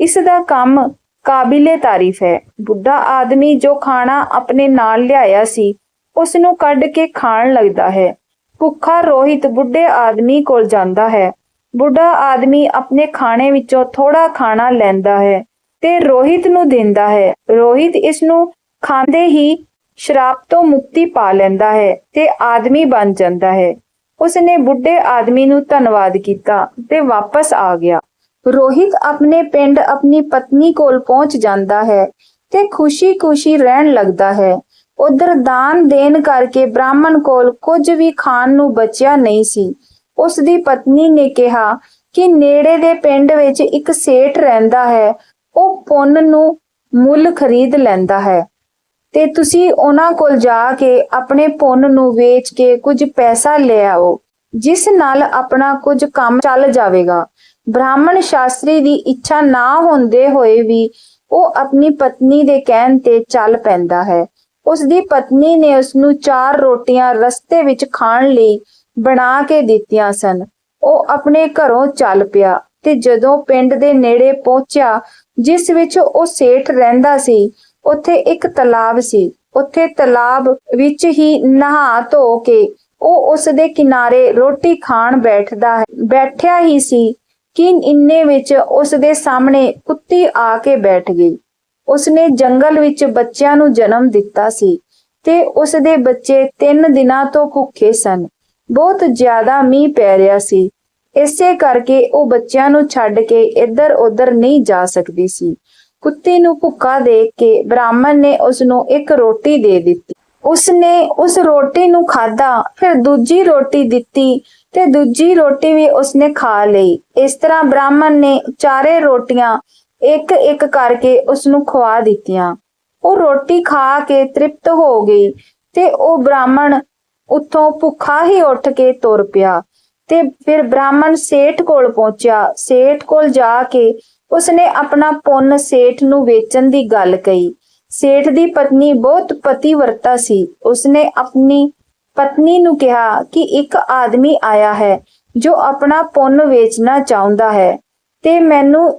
ਇਸ ਦਾ ਕੰਮ ਕਾਬਿਲੇ ਤਾਰੀਫ ਹੈ। ਬੁੱਢਾ ਆਦਮੀ ਜੋ ਖਾਣਾ ਆਪਣੇ ਨਾਲ ਲਿਆਇਆ ਸੀ ਉਸ ਨੂੰ ਕੱਢ ਕੇ ਖਾਣ ਲੱਗਦਾ ਹੈ। ਭੁੱਖਾ ਰੋਹਿਤ ਬੁੱਢੇ ਆਦਮੀ ਕੋਲ ਜਾਂਦਾ ਹੈ। ਬੁੱਢਾ ਆਦਮੀ ਆਪਣੇ ਖਾਣੇ ਵਿੱਚੋਂ ਥੋੜਾ ਖਾਣਾ ਲੈਂਦਾ ਹੈ ਤੇ ਰੋਹਿਤ ਨੂੰ ਦਿੰਦਾ ਹੈ। ਰੋਹਿਤ ਇਸ ਨੂੰ ਖਾਂਦੇ ਹੀ ਸ਼ਰਾਬ ਤੋਂ ਮੁਕਤੀ ਪਾ ਲੈਂਦਾ ਹੈ ਤੇ ਆਦਮੀ ਬਣ ਜਾਂਦਾ ਹੈ। ਉਸਨੇ ਬੁੱਢੇ ਆਦਮੀ ਨੂੰ ਧੰਨਵਾਦ ਕੀਤਾ ਤੇ ਵਾਪਸ ਆ ਗਿਆ। ਰੋਹਿਤ ਆਪਣੇ ਪਿੰਡ ਆਪਣੀ ਪਤਨੀ ਕੋਲ ਪਹੁੰਚ ਜਾਂਦਾ ਹੈ ਤੇ ਖੁਸ਼ੀ-ਖੁਸ਼ੀ ਰਹਿਣ ਲੱਗਦਾ ਹੈ। ਉਧਰ ਦਾਨ ਦੇਣ ਕਰਕੇ ਬ੍ਰਾਹਮਣ ਕੋਲ ਕੁਝ ਵੀ ਖਾਣ ਨੂੰ ਬਚਿਆ ਨਹੀਂ ਸੀ। ਉਸ ਦੀ ਪਤਨੀ ਨੇ ਕਿਹਾ ਕਿ ਨੇੜੇ ਦੇ ਪਿੰਡ ਵਿੱਚ ਇੱਕ ਸੇਠ ਰਹਿੰਦਾ ਹੈ। ਉਹ ਪੁੰਨ ਨੂੰ ਮੁੱਲ ਖਰੀਦ ਲੈਂਦਾ ਹੈ। ਤੇ ਤੁਸੀਂ ਉਹਨਾਂ ਕੋਲ ਜਾ ਕੇ ਆਪਣੇ ਪੁੰਨ ਨੂੰ ਵੇਚ ਕੇ ਕੁਝ ਪੈਸਾ ਲੈ ਆਓ, ਜਿਸ ਨਾਲ ਆਪਣਾ ਕੁਝ ਕੰਮ ਚੱਲ ਜਾਵੇਗਾ। ਬ੍ਰਾਹਮਣ ਸ਼ਾਸਤਰੀ ਦੀ ਇੱਛਾ ਨਾ ਹੁੰਦੇ ਹੋਏ ਵੀ ਉਹ ਆਪਣੀ ਪਤਨੀ ਦੇ ਕਹਿਣ ਤੇ ਚੱਲ ਪੈਂਦਾ ਹੈ। ਉਸ ਦੀ ਪਤਨੀ ਨੇ ਉਸ ਨੂੰ ਚਾਰ ਰੋਟੀਆਂ ਰਸਤੇ ਵਿੱਚ ਖਾਣ ਲਈ ਬਣਾ ਕੇ ਦਿੱਤੀਆਂ ਸਨ। ਉਹ ਆਪਣੇ ਘਰੋਂ ਚੱਲ ਪਿਆ ਤੇ ਜਦੋਂ ਪਿੰਡ ਦੇ ਨੇੜੇ ਪਹੁੰਚਿਆ, ਜਿਸ ਵਿੱਚ ਉਹ ਸੇਠ ਰਹਿੰਦਾ ਸੀ ਉੱਥੇ ਇੱਕ ਤਲਾਬ ਸੀ। ਉੱਥੇ ਤਲਾਬ ਵਿੱਚ ਹੀ ਨਹਾ ਧੋ ਕੇ ਉਹ ਉਸ ਦੇ ਕਿਨਾਰੇ ਰੋਟੀ ਖਾਣ ਬੈਠਦਾ ਹੈ। ਬੈਠਿਆ ਹੀ ਸੀ ਕਿ ਇੰਨੇ ਵਿੱਚ ਉਸ ਦੇ ਸਾਹਮਣੇ ਕੁੱਤੀ ਆ ਕੇ ਬੈਠ ਗਈ। ਉਸਨੇ ਜੰਗਲ ਵਿੱਚ ਬੱਚਿਆਂ ਨੂੰ ਜਨਮ ਦਿੱਤਾ ਸੀ ਤੇ ਉਸ ਦੇ ਬੱਚੇ 3 ਦਿਨਾਂ ਤੋਂ ਭੁੱਖੇ ਸਨ। ਬਹੁਤ ਜ਼ਿਆਦਾ ਮੀਂਹ ਪੈ ਰਿਹਾ ਸੀ। ਇਸੇ ਕਰਕੇ ਉਹ ਬੱਚਿਆਂ ਨੂੰ ਛੱਡ ਕੇ ਇੱਧਰ ਉੱਧਰ ਨਹੀਂ ਜਾ ਸਕਦੀ ਸੀ। ਕੁੱਤੀ ਨੂੰ ਭੁੱਖਾ ਦੇਖ ਕੇ ਬ੍ਰਾਹਮਣ ਨੇ ਉਸ ਨੂੰ ਇੱਕ ਰੋਟੀ ਦੇ ਦਿੱਤੀ। ਉਸਨੇ ਉਸ ਰੋਟੀ ਨੂੰ ਖਾਧਾ, ਫਿਰ ਦੂਜੀ ਰੋਟੀ ਦਿੱਤੀ ਤੇ ਦੂਜੀ ਰੋਟੀ ਵੀ ਉਸਨੇ ਖਾ ਲਈ। ਇਸ ਤਰ੍ਹਾਂ ਬ੍ਰਾਹਮਣ ਨੇ ਚਾਰੇ ਰੋਟੀਆਂ ਇੱਕ ਇੱਕ ਕਰਕੇ ਉਸ ਨੂੰ ਖਵਾ ਦਿੱਤੀਆਂ। ਉਹ ਰੋਟੀ ਖਾ ਕੇ ਤ੍ਰਿਪਤ ਹੋ ਗਈ ਤੇ ਉਹ ਬ੍ਰਾਹਮਣ ਉੱਥੋਂ ਭੁੱਖਾ ਹੀ ਉੱਠ ਕੇ ਤੁਰ ਪਿਆ ਤੇ ਫਿਰ ਬ੍ਰਾਹਮਣ ਸੇਠ ਕੋਲ ਪਹੁੰਚਿਆ। ਸੇਠ ਕੋਲ ਜਾ ਕੇ ਉਸਨੇ ਆਪਣਾ ਪੁੰਨ ਸੇਠ ਨੂੰ ਵੇਚਣ ਦੀ ਗੱਲ ਕਹੀ। ਸੇਠ ਦੀ ਪਤਨੀ ਬਹੁਤ ਪਤੀਵਰਤਾ ਸੀ। ਉਸਨੇ ਆਪਣੀ ਪਤਨੀ ਨੂੰ ਕਿਹਾ ਕਿ ਇੱਕ ਆਦਮੀ ਆਇਆ ਹੈ ਜੋ ਆਪਣਾ ਪੁੰਨ ਵੇਚਣਾ ਚਾਹੁੰਦਾ ਹੈ ਤੇ ਮੈਨੂੰ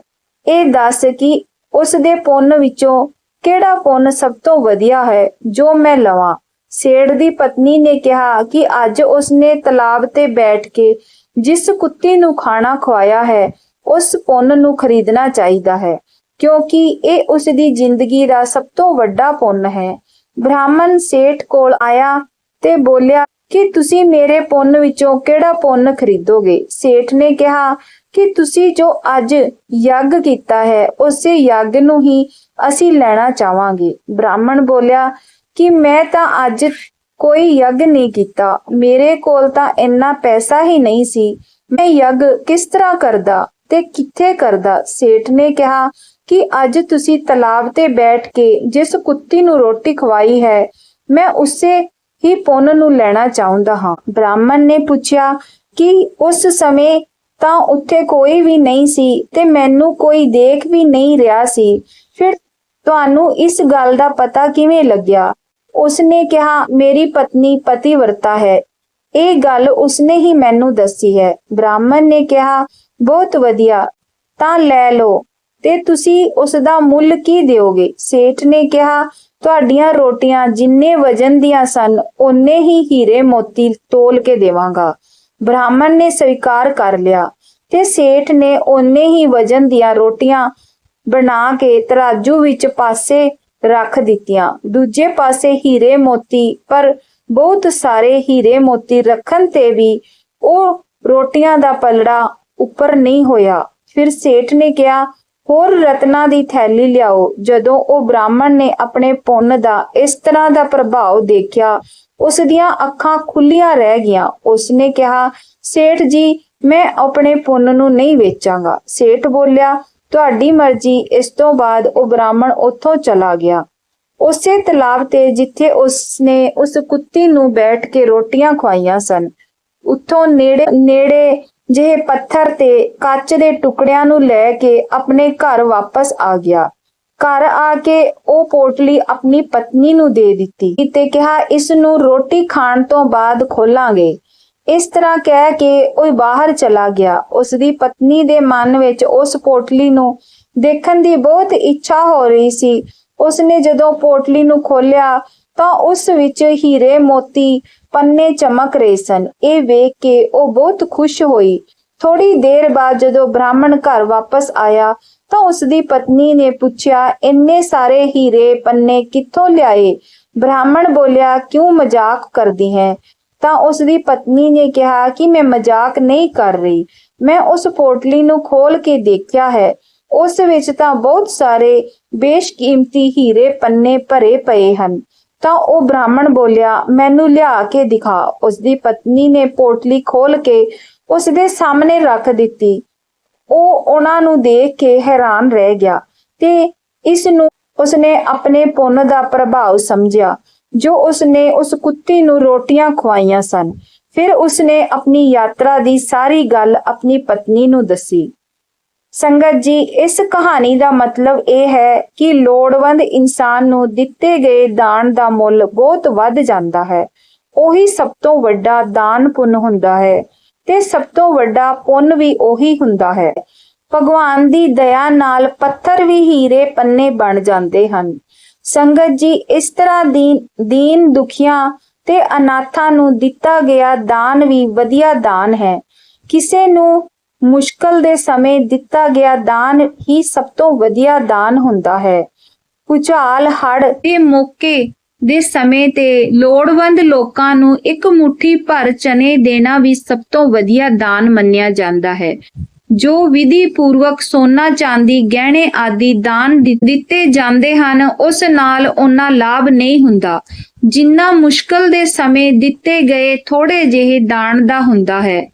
ਇਹ ਦੱਸ ਕਿ ਉਸ ਦੇ ਪੁੰਨ ਵਿੱਚੋਂ ਕਿਹੜਾ ਪੁੰਨ ਸਭ ਤੋਂ ਵਧੀਆ ਹੈ ਜੋ ਮੈਂ ਲਵਾਂ। ਸੇਠ ਦੀ ਪਤਨੀ ਨੇ ਕਿਹਾ ਕਿ ਅੱਜ ਉਸਨੇ ਤਲਾਬ ਤੇ ਬੈਠ ਕੇ ਜਿਸ ਕੁੱਤੀ ਨੂੰ ਖਾਣਾ ਖਵਾਇਆ ਹੈ ਉਸ ਪੁੰਨ ਨੂੰ ਖਰੀਦਣਾ ਚਾਹੀਦਾ ਹੈ, ਕਿਉਂਕਿ ਇਹ ਉਸ ਦੀ ਜ਼ਿੰਦਗੀ ਦਾ ਸਭ ਤੋਂ ਵੱਡਾ ਪੁੰਨ ਹੈ। ਬ੍ਰਾਹਮਣ ਸੇਠ ਕੋਲ ਆਇਆ ਤੇ ਬੋਲਿਆ, ਕਿ ਤੁਸੀਂ ਮੇਰੇ ਪੁੰਨ ਵਿੱਚੋਂ ਕਿਹੜਾ ਪੁੰਨ ਖਰੀਦੋਗੇ? ਸੇਠ ਨੇ ਕਿਹਾ, ਕਿ ਤੁਸੀਂ ਜੋ ਅੱਜ ਯੱਗ ਕੀਤਾ ਹੈ, ਉਸੇ ਯੱਗ ਨੂੰ ਹੀ ਅਸੀਂ ਲੈਣਾ ਚਾਹਾਂਗੇ। ਬ੍ਰਾਹਮਣ ਬੋਲਿਆ, ਕਿ ਮੈਂ ਤਾਂ ਅੱਜ ਕੋਈ ਯੱਗ ਨਹੀਂ ਕੀਤਾ? ਮੇਰੇ ਕੋਲ ਤਾਂ ਇੰਨਾ ਪੈਸਾ ਹੀ ਨਹੀਂ ਸੀ। ਮੈਂ ਯੱਗ ਕਿਸ ਤਰ੍ਹਾਂ ਕਰਦਾ? ਤੇ ਕਿੱਥੇ ਕਰਦਾ? ਸੇਠ ਨੇ ਕਿਹਾ ਕਿ ਅੱਜ ਤੁਸੀਂ ਤਲਾਬ ਤੇ ਬੈਠ ਕੇ ਜਿਸ ਕੁੱਤੀ ਨੂੰ ਰੋਟੀ ਖਵਾਈ ਹੈ, ਮੈਂ ਉਸੇ ਹੀ ਪੁੰਨ ਨੂੰ ਲੈਣਾ ਚਾਹੁੰਦਾ ਹਾਂ। ਬ੍ਰਾਹਮਣ ਨੇ ਪੁੱਛਿਆ ਕਿ ਉਸ ਸਮੇਂ ਤਾਂ ਉੱਥੇ ਕੋਈ ਵੀ ਨਹੀਂ ਸੀ ਤੇ ਮੈਨੂੰ ਕੋਈ ਦੇਖ ਵੀ ਨਹੀਂ ਰਿਹਾ ਸੀ। ਫਿਰ ਤੁਹਾਨੂੰ ਇਸ ਗੱਲ ਦਾ ਪਤਾ ਕਿਵੇਂ ਲੱਗਿਆ? ਉਸਨੇ ਕਿਹਾ, ਮੇਰੀ ਪਤਨੀ ਪਤੀਵਰਤਾ ਹੈ। ਇਹ ਗੱਲ ਉਸਨੇ ਹੀ ਮੈਨੂੰ ਦੱਸੀ ਹੈ। ਬ੍ਰਾਹਮਣ ਨੇ ਕਿਹਾ ਬਹੁਤ ਵਧੀਆ। ਤਾਂ ਲੈ ਲਓ। ਤੇ ਤੁਸੀਂ ਉਸ ਦਾ ਮੁੱਲ ਕੀ ਦਿਓਗੇ? ਸੇਠ ਨੇ ਕਿਹਾ, ਤੁਹਾਡੀਆਂ ਰੋਟੀਆਂ ਜਿੰਨੇ ਵਜਨ ਦੀਆਂ ਸਨ, ਓਨੇ ਹੀ ਹੀਰੇ ਮੋਤੀ ਤੋਲ ਕੇ ਦੇਵਾਂਗਾ। ਬ੍ਰਾਹਮਣ ਨੇ ਸਵੀਕਾਰ ਕਰ ਲਿਆ। ਤੇ ਸੇਠ ਨੇ ਓਨੇ ਹੀ ਵਜਨ ਦੀਆਂ ਰੋਟੀਆਂ ਬਣਾ ਕੇ ਤਰਾਜੂ ਵਿੱਚ ਪਾਸੇ ਰੱਖ ਦਿੱਤੀਆਂ। ਦੂਜੇ ਪਾਸੇ ਹੀਰੇ ਮੋਤੀ, ਪਰ ਬਹੁਤ ਸਾਰੇ ਹੀਰੇ ਮੋਤੀ ਰੱਖਣ ਤੇ ਵੀ ਉਹ ਰੋਟੀਆਂ ਦਾ ਪਲੜਾ ਉੱਪਰ ਨਹੀਂ ਹੋਇਆ। ਫਿਰ ਸੇਠ ਨੇ ਕਿਹਾ, ਹੋਰ ਰਤਨਾਂ ਦੀ ਥੈਲੀ ਲਿਆਓ। ਜਦੋਂ ਉਹ ਬ੍ਰਾਹਮਣ ਨੇ ਆਪਣੇ ਪੁੰਨ ਦਾ ਇਸ ਤਰ੍ਹਾਂ ਦਾ ਪ੍ਰਭਾਵ ਦੇਖਿਆ, ਉਸ ਦੀਆਂ ਅੱਖਾਂ ਖੁੱਲੀਆਂ ਰਹਿ ਗਈਆਂ। ਉਸਨੇ ਕਿਹਾ, ਸੇਠ ਜੀ, ਮੈਂ ਆਪਣੇ ਪੁੰਨ ਨੂੰ ਨਹੀਂ ਵੇਚਾਂਗਾ। ਸੇਠ ਬੋਲਿਆ, ਤੁਹਾਡੀ ਮਰਜ਼ੀ। ਇਸ ਤੋਂ ਬਾਅਦ ਉਹ ਬ੍ਰਾਹਮਣ ਉੱਥੋਂ ਚਲਾ ਗਿਆ। ਉਸੇ ਤਲਾਬ ਤੇ ਜਿੱਥੇ ਉਸਨੇ ਉਸ ਕੁੱਤੀ ਨੂੰ ਬੈਠ ਕੇ ਰੋਟੀਆਂ ਖਵਾਈਆਂ ਸਨ, ਉੱਥੋਂ ਨੇੜੇ ਨੇੜੇ ਜਿਹੇ ਪੱਥਰ ਤੇ ਕੱਚ ਦੇ ਟੁਕੜਿਆਂ ਨੂੰ ਲੈ ਕੇ ਆਪਣੇ ਘਰ ਵਾਪਸ ਆ ਗਿਆ। ਘਰ ਆ ਕੇ ਉਹ ਪੋਟਲੀ ਆਪਣੀ ਪਤਨੀ ਨੂੰ ਦੇ ਦਿੱਤੀ ਤੇ ਕਿਹਾ, ਇਸ ਨੂੰ ਰੋਟੀ ਖਾਣ ਤੋਂ ਬਾਅਦ ਖੋਲਾਂਗੇ। ਇਸ ਤਰ੍ਹਾਂ ਕਹਿ ਕੇ ਉਹ ਬਾਹਰ ਚਲਾ ਗਿਆ। ਉਸ ਦੀ ਪਤਨੀ ਦੇ ਮਨ ਵਿੱਚ ਉਸ ਪੋਟਲੀ ਨੂੰ ਦੇਖਣ ਦੀ ਬਹੁਤ ਇੱਛਾ ਹੋ ਰਹੀ ਸੀ। ਉਸਨੇ ਜਦੋਂ ਪੋਟਲੀ ਨੂੰ ਖੋਲ੍ਹਿਆ ਤਾਂ ਉਸ ਵਿੱਚ ਹੀਰੇ ਮੋਤੀ ਪੰਨੇ ਚਮਕ ਰਹੇ ਸਨ। ਇਹ ਵੇਖ ਕੇ ਉਹ ਬਹੁਤ ਖੁਸ਼ ਹੋਈ। ਥੋੜੀ ਦੇਰ ਬਾਅਦ ਜਦੋਂ ਬ੍ਰਾਹਮਣ ਘਰ ਵਾਪਸ ਆਇਆ ਤਾਂ ਉਸ ਦੀ ਪਤਨੀ ਨੇ ਪੁੱਛਿਆ, ਇੰਨੇ ਸਾਰੇ ਹੀਰੇ ਪੰਨੇ ਕਿੱਥੋਂ ਲਿਆਏ? ਬ੍ਰਾਹਮਣ ਬੋਲਿਆ, ਕਿਉਂ ਮਜ਼ਾਕ ਕਰਦੀ ਹੈ? ਤਾਂ ਉਸ ਦੀ ਪਤਨੀ ਨੇ ਕਿਹਾ ਕਿ ਮੈਂ ਮਜ਼ਾਕ ਨਹੀਂ ਕਰ ਰਹੀ। ਮੈਂ ਉਸ ਪੋਟਲੀ ਨੂੰ ਖੋਲ ਕੇ ਦੇਖਿਆ ਹੈ। ਉਸ ਵਿੱਚ ਤਾਂ ਬਹੁਤ ਸਾਰੇ ਬੇਸ਼ਕੀਮਤੀ ਹੀਰੇ ਪੰਨੇ ਭਰੇ ਪਏ ਹਨ। ਤਾਂ ਉਹ ਬ੍ਰਾਹਮਣ ਬੋਲਿਆ, ਮੈਨੂੰ ਲਿਆ ਕੇ ਦਿਖਾ। ਉਸ ਦੀ ਪਤਨੀ ਨੇ ਪੋਟਲੀ ਖੋਲ ਕੇ ਉਸ ਦੇ ਸਾਹਮਣੇ ਰੱਖ ਦਿੱਤੀ। ਉਹ ਉਹਨਾਂ ਨੂੰ ਦੇਖ ਕੇ ਹੈਰਾਨ ਰਹਿ ਗਿਆ ਤੇ ਇਸ ਨੂੰ ਉਸਨੇ ਆਪਣੇ ਪੁੰਨ ਦਾ ਪ੍ਰਭਾਵ ਸਮਝਿਆ, ਜੋ ਉਸਨੇ ਉਸ ਕੁੱਤੀ ਨੂੰ ਰੋਟੀਆਂ ਖਵਾਈਆਂ ਸਨ। ਫਿਰ ਉਸਨੇ ਆਪਣੀ ਯਾਤਰਾ ਦੀ ਸਾਰੀ ਗੱਲ ਆਪਣੀ ਪਤਨੀ ਨੂੰ ਦੱਸੀ। ਸੰਗਤ ਜੀ, ਇਸ ਕਹਾਣੀ ਦਾ ਮਤਲਬ ਇਹ ਹੈ ਕਿ ਲੋੜਵੰਦ ਇਨਸਾਨ ਨੂੰ ਦਿੱਤੇ ਗਏ ਦਾਨ ਦਾ ਮੁੱਲ ਬਹੁਤ ਵੱਧ ਜਾਂਦਾ ਹੈ। ਉਹੀ ਸਭ ਤੋਂ ਵੱਡਾ ਦਾਨ ਪੁੰਨ ਹੁੰਦਾ ਹੈ ਤੇ ਸਭ ਤੋਂ ਵੱਡਾ ਪੁੰਨ ਵੀ ਉਹੀ ਹੁੰਦਾ ਹੈ। ਭਗਵਾਨ ਦੀ ਦਇਆ ਨਾਲ ਪੱਥਰ ਵੀ ਹੀਰੇ ਪੰਨੇ ਬਣ ਜਾਂਦੇ ਹਨ। ਸੰਗਤ ਜੀ, ਇਸ ਤਰ੍ਹਾਂ ਦੀਨ ਦੀਨ ਦੁਖੀਆਂ ਤੇ ਅਨਾਥਾਂ ਨੂੰ ਦਿੱਤਾ ਗਿਆ ਦਾਨ ਵੀ ਵਧੀਆ ਦਾਨ ਹੈ। ਕਿਸੇ ਨੂੰ ਮੁਸ਼ਕਲ ਦੇ ਸਮੇਂ ਦਿੱਤਾ ਗਿਆ ਦਾਨ ਹੀ ਸਭ ਤੋਂ ਵਧੀਆ ਦਾਨ ਹੁੰਦਾ ਹੈ। ਭੁਚਾਲ ਹੜ ਦੇ ਮੌਕੇ ਦੇ ਸਮੇਂ ਤੇ ਲੋੜਵੰਦ ਲੋਕਾਂ ਨੂੰ ਇੱਕ ਮੁਠੀ ਭਰ ਚਨੇ ਦੇਣਾ ਵੀ ਸਭ ਤੋਂ ਵਧੀਆ ਦਾਨ ਮੰਨਿਆ ਜਾਂਦਾ ਹੈ। ਜੋ ਵਿਧੀ ਪੂਰਵਕ ਸੋਨਾ, ਚਾਂਦੀ, ਗਹਿਣੇ ਆਦਿ ਦਾਨ ਦਿੱਤੇ ਜਾਂਦੇ ਹਨ, ਉਸ ਨਾਲ ਉਹਨਾਂ ਲਾਭ ਨਹੀਂ ਹੁੰਦਾ। ਜਿੰਨਾ ਮੁਸ਼ਕਲ ਦੇ ਸਮੇਂ ਦਿੱਤੇ ਗਏ ਥੋੜੇ ਜਿਹੇ ਦਾਨ ਦਾ ਹੁੰਦਾ ਹੈ।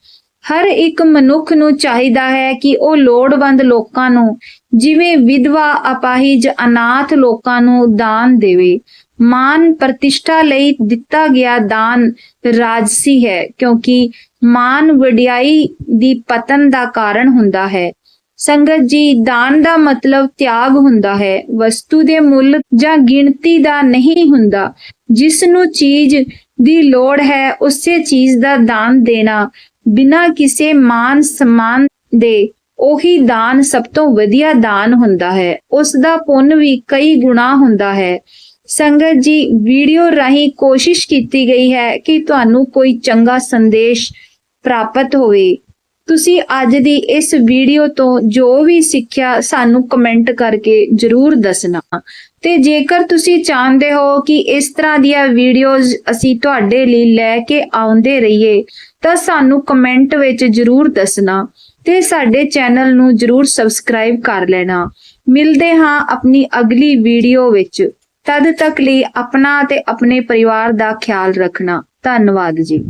ਹਰ ਇੱਕ ਮਨੁੱਖ ਨੂੰ ਚਾਹੀਦਾ ਹੈ ਕਿ ਉਹ ਲੋੜਵੰਦ ਲੋਕਾਂ ਨੂੰ, ਜਿਵੇਂ ਵਿਧਵਾ ਅਪਾਹਿਜ ਅਨਾਥ ਲੋਕਾਂ ਨੂੰ ਦਾਨ ਦੇਵੇ। ਮਾਨ ਪ੍ਰਤਿਸ਼ਠਾ ਲਈ ਦਿੱਤਾ ਗਿਆ ਦਾਨ ਰਾਜਸੀ ਹੈ, ਕਿਉਂਕਿ ਮਾਨ ਵਡਿਆਈ ਦੀ ਪਤਨ ਦਾ ਕਾਰਨ ਹੁੰਦਾ ਹੈ। ਸੰਗਤ ਜੀ, ਦਾਨ ਦਾ ਮਤਲਬ ਤਿਆਗ ਹੁੰਦਾ ਹੈ, ਵਸਤੂ ਦੇ ਮੁੱਲ ਜਾਂ ਗਿਣਤੀ ਦਾ ਨਹੀਂ ਹੁੰਦਾ। ਜਿਸ ਨੂੰ ਚੀਜ਼ ਦੀ ਲੋੜ ਹੈ, ਉਸੇ ਚੀਜ਼ ਦਾ ਦਾਨ ਦੇਣਾ ਬਿਨਾਂ ਕਿਸੇ ਮਾਨ ਸਨਮਾਨ ਦੇ ਉਹੀ ਦਾਨ ਸਭ ਤੋਂ ਵਧੀਆ ਦਾਨ ਹੁੰਦਾ ਹੈ। ਉਸ ਦਾ ਪੁੰਨ ਵੀ ਕਈ ਗੁਣਾ ਹੁੰਦਾ ਹੈ। ਸੰਗਤ ਜੀ, ਵੀਡੀਓ ਰਾਹੀਂ ਕੋਸ਼ਿਸ਼ ਕੀਤੀ ਗਈ ਹੈ ਕਿ ਤੁਹਾਨੂੰ ਕੋਈ ਚੰਗਾ ਸੰਦੇਸ਼ ਪ੍ਰਾਪਤ ਹੋਵੇ। ਤੁਸੀਂ ਅੱਜ ਦੀ ਇਸ ਵੀਡੀਓ ਤੋਂ ਜੋ ਵੀ ਸਿੱਖਿਆ ਸਾਨੂੰ ਕਮੈਂਟ ਕਰਕੇ ਜਰੂਰ ਦੱਸਣਾ। ਤੇ ਜੇਕਰ ਤੁਸੀਂ ਚਾਹੁੰਦੇ ਹੋ ਕਿ ਇਸ ਤਰ੍ਹਾਂ ਦੀਆਂ ਵੀਡੀਓਜ਼ ਅਸੀਂ ਤੁਹਾਡੇ ਲਈ ਲੈ ਕੇ ਆਉਂਦੇ ਰਹੀਏ, ਤਾਂ ਸਾਨੂੰ ਕਮੈਂਟ ਵਿੱਚ ਜਰੂਰ ਦੱਸਣਾ ਤੇ ਸਾਡੇ ਚੈਨਲ ਨੂੰ ਜਰੂਰ ਸਬਸਕ੍ਰਾਈਬ ਕਰ ਲੈਣਾ। ਮਿਲਦੇ ਹਾਂ ਆਪਣੀ ਅਗਲੀ ਵੀਡੀਓ ਵਿੱਚ। ਤਦ ਤੱਕ ਲਈ ਆਪਣਾ ਤੇ ਆਪਣੇ ਪਰਿਵਾਰ ਦਾ ਖਿਆਲ ਰੱਖਣਾ। ਧੰਨਵਾਦ ਜੀ।